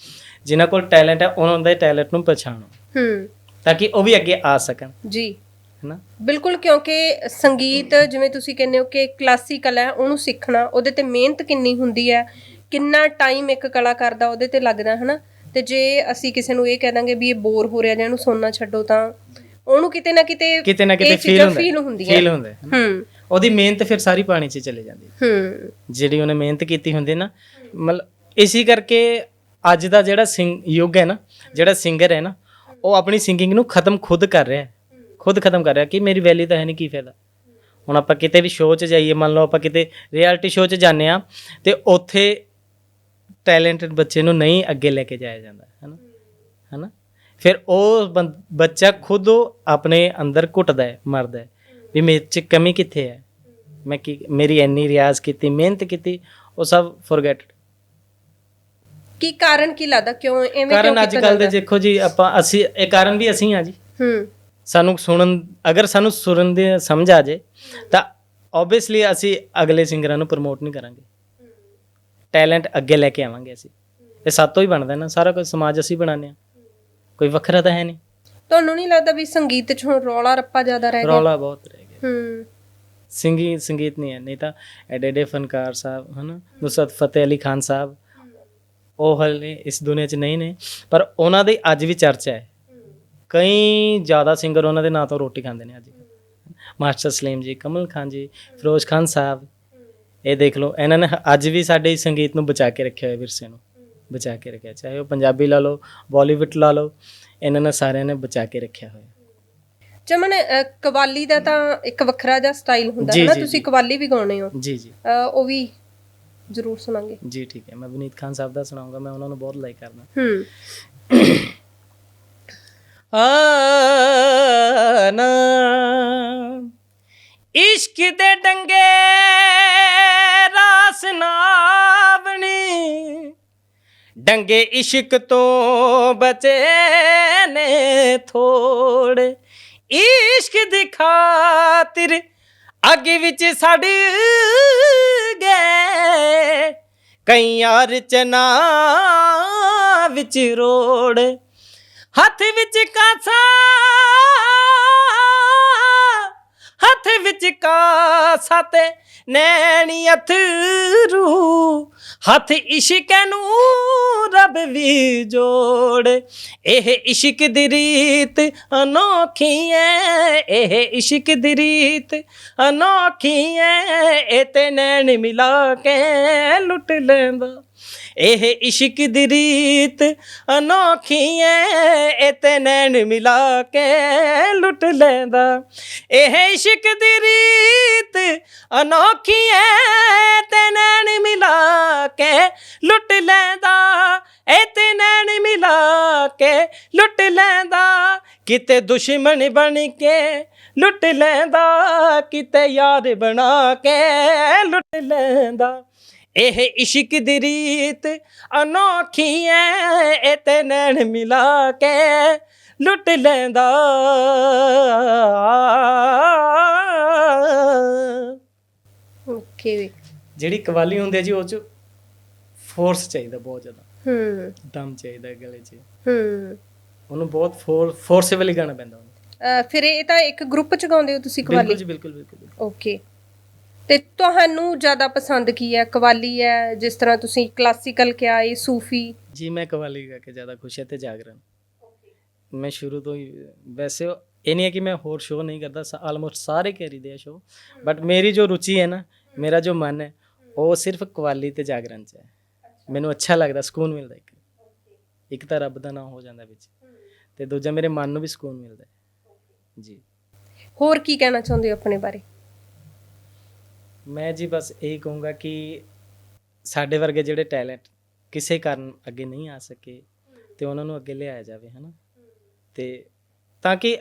Speaker 1: ਜਿਨ੍ਹਾਂ ਕੋਲ ਟੈਲੈਂਟ ਹੈ ਉਹਨਾਂ ਦੇ ਟੈਲੈਂਟ ਨੂੰ ਪਛਾਣੋ।
Speaker 2: ਹੂੰ।
Speaker 1: ਤਾਂ ਕਿ ਉਹ ਵੀ ਅੱਗੇ ਆ ਸਕਣ।
Speaker 2: ਜੀ।
Speaker 1: ਹੈਨਾ?
Speaker 2: ਬਿਲਕੁਲ ਕਿਉਂਕਿ ਸੰਗੀਤ ਜਿਵੇਂ ਤੁਸੀਂ ਕਹਿੰਦੇ ਹੋ ਕਿ ਕਲਾਸੀਕਲ ਹੈ ਉਹਨੂੰ ਸਿੱਖਣਾ ਉਹਦੇ ਤੇ ਮਿਹਨਤ ਕਿੰਨੀ ਹੁੰਦੀ ਹੈ ਕਿੰਨਾ ਟਾਈਮ ਇੱਕ ਕਲਾਕਾਰ ਦਾ ਉਹਦੇ ਤੇ ਲੱਗਦਾ ਹਨਾ? ਤੇ ਜੇ ਅਸੀਂ ਕਿਸੇ ਨੂੰ ਇਹ ਕਹਿ ਦਾਂਗੇ ਵੀ ਇਹ ਬੋਰ ਹੋ ਰਿਹਾ ਜਾਂ ਇਹਨੂੰ ਸੁਣਨਾ ਛੱਡੋ ਤਾਂ ਉਹਨੂੰ ਕਿਤੇ ਨਾ ਕਿਤੇ
Speaker 1: ਕਿਤੇ ਨਾ ਕਿਤੇ ਫੀਲ ਹੁੰਦਾ ਫੀਲ ਹੁੰਦਾ ਹੈ।
Speaker 2: ਹੂੰ।
Speaker 1: ਉਹਦੀ ਮਿਹਨਤ ਫਿਰ ਸਾਰੀ ਪਾਣੀ 'ਚ ਚਲੇ ਜਾਂਦੀ ਹੈ।
Speaker 2: ਹੂੰ।
Speaker 1: ਜਿਹੜੀ ਉਹਨੇ ਮਿਹਨਤ ਕੀਤੀ ਹੁੰਦੀ ਨਾ ਮਤਲਬ ਇਸੇ ਕਰਕੇ ਅੱਜ ਦਾ ਜਿਹੜਾ ਸਿੰਗ ਯੁੱਗ ਹੈ ਨਾ ਜਿਹੜਾ ਸਿੰਗਰ ਹੈ ਨਾ ਉਹ ਆਪਣੀ ਸਿੰਗਿੰਗ ਨੂੰ ਖਤਮ ਖੁਦ ਕਰ ਰਿਹਾ ਹੈ। ਖੁਦ ਖਤਮ ਕਰ ਰਿਹਾ ਕਿ ਮੇਰੀ ਵੈਲਿਊ ਤਾਂ ਹੈ ਨਹੀਂ ਕੀ ਫਾਇਦਾ? ਹੁਣ ਆਪਾਂ ਕਿਤੇ ਵੀ ਸ਼ੋਅ 'ਚ ਜਾਈਏ ਮੰਨ ਲਓ ਆਪਾਂ ਕਿਤੇ ਰਿਐਲਿਟੀ ਸ਼ੋਅ 'ਚ ਜਾਂਦੇ ਆ ਤੇ ਉੱਥੇ ਟੈਲੈਂਟਡ ਬੱਚੇ ਨੂੰ ਨਹੀਂ ਅੱਗੇ ਲੈ ਕੇ ਜਾਇਆ ਜਾਂਦਾ ਹੈਨਾ ਹੈਨਾ ਫਿਰ ਉਹ ਬੱਚਾ ਖੁਦ ਆਪਣੇ ਅੰਦਰ ਘੁੱਟਦਾ ਹੈ ਮਰਦਾ ਹੈ। ਵੀ ਮੇਰੇ 'ਚ ਕਮੀ ਕਿੱਥੇ ਹੈ? ਮੈਂ ਕੀ ਮੇਰੀ ਇੰਨੀ ਰਿਆਜ਼ ਕੀਤੀ ਮਿਹਨਤ ਕੀਤੀ ਉਹ ਸਭ ਫੋਰਗੇਟ
Speaker 2: ਕੀ ਕਾਰਨ ਕੀ ਲੱਗਦਾ? ਕਿਉਂ ਐਵੇਂ ਕਿਉਂ
Speaker 1: ਕਾਰਨ ਅੱਜ ਕੱਲ ਦੇ? ਦੇਖੋ ਜੀ ਆਪਾਂ ਅਸੀਂ ਇਹ ਕਾਰਨ ਵੀ ਅਸੀਂ ਆ ਜੀ।
Speaker 2: ਹੂੰ।
Speaker 1: ਸਾਨੂੰ ਸੁਣਨ ਅਗਰ ਸਾਨੂੰ ਸੁਣਨ ਦੀ ਸਮਝ ਆ ਜੇ ਤਾਂ ਆਬਵੀਅਸਲੀ ਅਸੀਂ ਅਗਲੇ ਸਿੰਗਰਾਂ ਨੂੰ ਪ੍ਰਮੋਟ ਨਹੀਂ ਕਰਾਂਗੇ। ਟੈਲੈਂਟ ਅੱਗੇ ਲੈ ਕੇ ਆਵਾਂਗੇ ਅਸੀਂ। ਇਹ ਸਾਤੋਂ ਹੀ ਬਣਦਾ ਨਾ ਸਾਰਾ ਕੁਝ ਸਮਾਜ ਅਸੀਂ ਬਣਾਉਂਦੇ ਆ ਕੋਈ ਵੱਖਰਾ ਤਾਂ ਹੈ ਨਹੀਂ।
Speaker 2: ਤੁਹਾਨੂੰ ਨਹੀਂ ਲੱਗਦਾ ਵੀ ਸੰਗੀਤ 'ਚ ਹੁਣ ਰੌਲਾ ਰੱਪਾ ਜ਼ਿਆਦਾ ਰਹਿ ਗਿਆ?
Speaker 1: ਰੌਲਾ ਬਹੁਤ ਰਹਿ ਗਿਆ।
Speaker 2: ਹੂੰ।
Speaker 1: ਸਿੰਗੀ ਸੰਗੀਤ ਨਹੀਂ ਹੈ ਨਹੀਂ ਤਾਂ ਐਡੇ ਐਡੇ ਫਨਕਾਰ ਸਾਹਿਬ ਹਨਾ? ਨੁਸਰਤ ਫਤਿਹ ਅਲੀ ਖਾਨ ਸਾਹਿਬ ਉਹ ਹਲੇ ਇਸ ਦੁਨੀਆ 'ਚ ਨਹੀਂ ਨੇ ਪਰ ਉਹਨਾਂ ਦੀ ਅੱਜ ਵੀ ਚਰਚਾ ਹੈ। ਕਈ ਜ਼ਿਆਦਾ ਸਿੰਗਰ ਉਹਨਾਂ ਦੇ ਨਾਂ ਤੋਂ ਰੋਟੀ ਖਾਂਦੇ ਨੇ ਅੱਜ ਮਾਸਟਰ ਸਲੀਮ ਜੀ ਕਮਲ ਖਾਨ ਜੀ ਫਿਰੋਜ਼ ਖਾਨ ਸਾਹਿਬ ਇਹ ਦੇਖ ਲਓ ਇਹਨਾਂ ਨੇ ਅੱਜ ਵੀ ਸਾਡੇ ਸੰਗੀਤ ਨੂੰ ਬਚਾ ਕੇ ਰੱਖਿਆ ਹੋਇਆ ਵਿਰਸੇ ਨੂੰ। ਬਚਾ ਕੇ ਰੱਖਿਆ। ਚਾਹੇ ਉਹ ਪੰਜਾਬੀ ਲਾ ਲਓ ਬਾਲੀਵੁੱਡ ਲਾ ਲਓ ਇਹਨਾਂ ਨੇ ਸਾਰਿਆਂ ਨੇ ਬਚਾ ਕੇ ਰੱਖਿਆ ਹੋਇਆ।
Speaker 2: ਚਮਨ ਅ, ਕਵਾਲੀ ਦਾ ਤਾਂ ਇੱਕ ਵੱਖਰਾ ਜਿਹਾ ਸਟਾਈਲ ਹੁੰਦਾ
Speaker 1: ਜੀ,
Speaker 2: ਹੈ ਨਾ
Speaker 1: ਜੀ,
Speaker 2: ਤੁਸੀਂ
Speaker 1: ਜੀ।
Speaker 2: ਕਵਾਲੀ ਵੀ ਗਾਉਣੇ ਹੋ।
Speaker 1: ਜੀ ਜੀ।
Speaker 2: ਅ, ਉਹ ਵੀ ਜ਼ਰੂਰ ਸੁਣਾਂਗੇ।
Speaker 1: ਜੀ ਠੀਕ ਹੈ। ਮੈਂ ਵਿਨੀਤ ਖਾਨ ਸਾਹਿਬ ਦਾ ਸੁਣਾਉਂਗਾ ਮੈਂ ਉਹਨਾਂ ਨੂੰ ਬਹੁਤ ਲਾਈਕ ਕਰਦਾ।
Speaker 2: ਹੂੰ।
Speaker 1: ਆਨਾ ਇਸ਼ਕ ਦੇ ਡੰਗੇ ਰਾਸ ਨਾਵਣੀ ਡੰਗੇ ਇਸ਼ਕ ਤੋਂ ਬਚੇ ਨੇ ਥੋੜੇ ਇਸ਼ਕ ਦੀ ਖਾਤਰ ਅੱਗ ਵਿੱਚ ਸੜ ਗਏ। ਕਈਆਂ ਰਚਨਾ ਵਿੱਚ ਰੋੜ ਹੱਥ ਵਿੱਚ ਕਾਸਾ ਹੱਥ ਵਿੱਚ ਕਾਸਾ ਤੇ ਨੈਣੀ ਅਥਰੂ ਹੱਥ ਇਸ਼ਕ ਨੂੰ ਰੱਬ ਵੀ ਜੋੜ। ਇਹ ਇਸ਼ਕ ਦੀ ਰੀਤ ਅਨੋਖੀ ਐ, ਇਹ ਇਸ਼ਕ ਦੀ ਰੀਤ ਅਨੋਖੀ ਐ। ਇਹ ਤੇ ਨੈਣ ਮਿਲਾ ਕੇ ਲੁੱਟ ਲੈਂਦਾ। ਇਹ ਇਸ਼ਕ ਦੀ ਰੀਤ ਅਨੋਖੀ ਐ, ਇਹ ਤੇ ਨੈਣ ਮਿਲਾ ਕੇ ਲੁੱਟ ਲੈਂਦਾ। ਇਹ ਇਸ਼ਕ ਦੀ ਰੀਤ ਅਨੋਖੀ ਐ ਤੇ ਨੈਣ ਮਿਲਾ ਕੇ ਲੁੱਟ ਲੈਂਦਾ। ਇਹ ਤੇ ਨੈਣ ਮਿਲਾ ਕੇ ਲੁੱਟ ਲੈਂਦਾ। ਕਿਤੇ ਦੁਸ਼ਮਣ ਬਣ ਕੇ ਲੁੱਟ ਲੈਂਦਾ, ਕਿਤੇ ਯਾਰ ਬਣਾ ਕੇ ਲੁੱਟ ਲੈਂਦਾ। ਇਹ ਇਸ਼ਕ ਦੀ ਰੀਤ ਅਨੋਖੀ ਐ ਇਹ ਤੇ ਨੈਣ ਮਿਲਾ ਕੇ ਲੁੱਟ ਲੈਂਦਾ।
Speaker 2: ਓਕੇ
Speaker 1: ਜਿਹੜੀ ਕਵਾਲੀ ਹੁੰਦੀ ਹੈ ਜੀ ਉਹ ਚ ਫੋਰਸ ਚਾਹੀਦਾ ਬਹੁਤ ਜ਼ਿਆਦਾ।
Speaker 2: ਹੂੰ।
Speaker 1: ਦਮ ਚਾਹੀਦਾ ਗਲੇ 'ਚ।
Speaker 2: ਹੂੰ।
Speaker 1: ਉਹਨੂੰ ਬਹੁਤ ਫੋਰਸੇਬਲੀ ਗਾਣਾ ਪੈਂਦਾ ਉਹਨੂੰ।
Speaker 2: ਫਿਰ ਇਹ ਤਾਂ ਇੱਕ ਗਰੁੱਪ ਚ ਗਾਉਂਦੇ ਹੋ ਤੁਸੀਂ
Speaker 1: ਬਿਲਕੁਲ
Speaker 2: ਕਵਾਲੀ
Speaker 1: ਜੀ ਬਿਲਕੁਲ ਬਿਲਕੁਲ।
Speaker 2: ਓਕੇ। ਤੇ ਤੁਹਾਨੂੰ ਜ਼ਿਆਦਾ ਪਸੰਦ ਕੀ ਹੈ? ਕਵਾਲੀ ਹੈ ਜਿਸ ਤਰ੍ਹਾਂ ਤੁਸੀਂ ਕਲਾਸੀਕਲ ਕਿਹਾ ਹੈ ਸੂਫੀ?
Speaker 1: ਜੀ ਮੈਂ ਕਵਾਲੀ ਗਾ ਕੇ ਜ਼ਿਆਦਾ ਖੁਸ਼ ਹੈ ਤੇ ਜਾਗਰਣ। ਮੈਂ ਸ਼ੁਰੂ ਤੋਂ ਹੀ ਵੈਸੇ ਇਹ ਨਹੀਂ ਹੈ ਕਿ ਮੈਂ ਹੋਰ ਸ਼ੋਅ ਨਹੀਂ ਕਰਦਾ ਆਲਮੋਸਟ ਸਾਰੇ ਕਰੀਦੇ ਆ ਸ਼ੋਅ ਬਟ ਮੇਰੀ ਜੋ ਰੁਚੀ ਹੈ ਨਾ ਮੇਰਾ ਜੋ ਮਨ ਹੈ ਉਹ ਸਿਰਫ ਕਵਾਲੀ ਤੇ ਜਾਗਰਣ 'ਚ ਹੈ। ਮੈਨੂੰ ਅੱਛਾ ਲੱਗਦਾ ਸਕੂਨ ਮਿਲਦਾ ਇੱਕ। ਇੱਕ ਤਾਂ ਰੱਬ ਦਾ ਨਾਮ ਹੋ ਜਾਂਦਾ ਵਿੱਚ। ਤੇ ਦੂਜਾ ਮੇਰੇ ਮਨ ਨੂੰ ਵੀ ਸਕੂਨ ਮਿਲਦਾ ਜੀ।
Speaker 2: ਹੋਰ ਕੀ ਕਹਿਣਾ ਚਾਹੁੰਦੇ ਹੋ ਆਪਣੇ ਬਾਰੇ?
Speaker 1: ਮੈਂ ਜੀ ਬਸ ਇਹੀ ਕਹੂੰਗਾ ਕਿ ਸਾਡੇ ਵਰਗੇ ਜਿਹੜੇ ਟੈਲੈਂਟ ਕਿਸੇ ਕਾਰਨ ਅੱਗੇ ਨਹੀਂ ਆ ਸਕੇ ਤੇ ਉਹਨਾਂ ਨੂੰ ਅੱਗੇ ਲਿਆਇਆ ਜਾਵੇ, ਹਨਾ? ਤੇ ਤਾਂ ਕਿ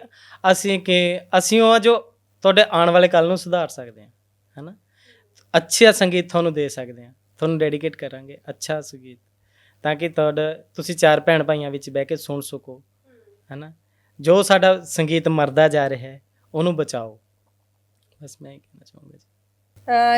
Speaker 1: ਅਸੀਂ ਕਿ ਅਸੀਂ ਉਹ ਆ ਜੋ ਤੁਹਾਡੇ ਆਉਣ ਵਾਲੇ ਕੱਲ ਨੂੰ ਸੁਧਾਰ ਸਕਦੇ ਹਾਂ, ਹਨਾ? ਅੱਛਾ ਸੰਗੀਤ ਤੁਹਾਨੂੰ ਦੇ ਸਕਦੇ ਹਾਂ, ਤੁਹਾਨੂੰ ਡੈਡੀਕੇਟ ਕਰਾਂਗੇ, ਅੱਛਾ ਸੰਗੀਤ, ਤਾਂ ਕਿ ਤੁਹਾਡਾ ਤੁਸੀਂ ਚਾਰ ਭੈਣ ਭਾਈਆਂ ਵਿੱਚ ਬਹਿ ਕੇ ਸੁਣ ਸਕੋ, ਹਨਾ? ਜੋ ਸਾਡਾ ਸੰਗੀਤ ਮਰਦਾ ਜਾ ਰਿਹਾ ਹੈ, ਉਹਨੂੰ ਬਚਾਓ। ਬਸ ਮੈਂ ਇਹ ਕਹਿਣਾ ਚਾਹੂੰਗਾ ਜੀ।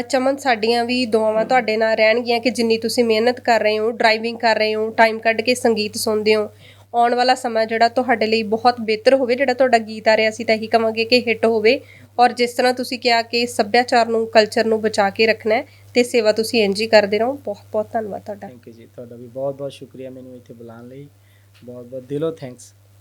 Speaker 2: ਚਮਨ, ਸਾਡੀਆਂ ਵੀ ਦੁਆਵਾਂ ਤੁਹਾਡੇ ਨਾਲ ਰਹਿਣਗੀਆਂ ਕਿ ਜਿੰਨੀ ਤੁਸੀਂ ਮਿਹਨਤ ਕਰ ਰਹੇ ਹੋ ਡਰਾਈਵਿੰਗ ਕਰ ਰਹੇ ਹੋ ਟਾਈਮ ਕੱਢ ਕੇ ਸੰਗੀਤ ਸੁਣਦੇ ਹੋ, ਆਉਣ ਵਾਲਾ ਸਮਾਂ ਜਿਹੜਾ ਤੁਹਾਡੇ ਲਈ ਬਹੁਤ ਬਿਹਤਰ ਹੋਵੇ, ਜਿਹੜਾ ਤੁਹਾਡਾ ਗੀਤ ਆ ਰਿਹਾ ਸੀ ਤਾਂ ਇਹੀ ਕਵਾਂਗੇ ਕਿ ਹਿੱਟ ਹੋਵੇ ਔਰ ਜਿਸ ਤਰ੍ਹਾਂ ਤੁਸੀਂ ਕਿਹਾ ਕਿ ਸੱਭਿਆਚਾਰ ਨੂੰ ਕਲਚਰ ਨੂੰ ਬਚਾ ਕੇ ਰੱਖਣਾ ਹੈ ਤੇ ਸੇਵਾ ਤੁਸੀਂ ਇੰਜ ਹੀ ਕਰਦੇ ਰਹੋ। ਬਹੁਤ ਬਹੁਤ ਧੰਨਵਾਦ ਤੁਹਾਡਾ।
Speaker 1: ਥੈਂਕ ਯੂ ਜੀ, ਤੁਹਾਡਾ ਵੀ ਬਹੁਤ ਬਹੁਤ ਸ਼ੁਕਰੀਆ ਮੈਨੂੰ ਇੱਥੇ ਬੁਲਾਉਣ ਲਈ। ਬਹੁਤ ਬਹੁਤ ਦਿਲੋਂ ਥੈਂਕਸ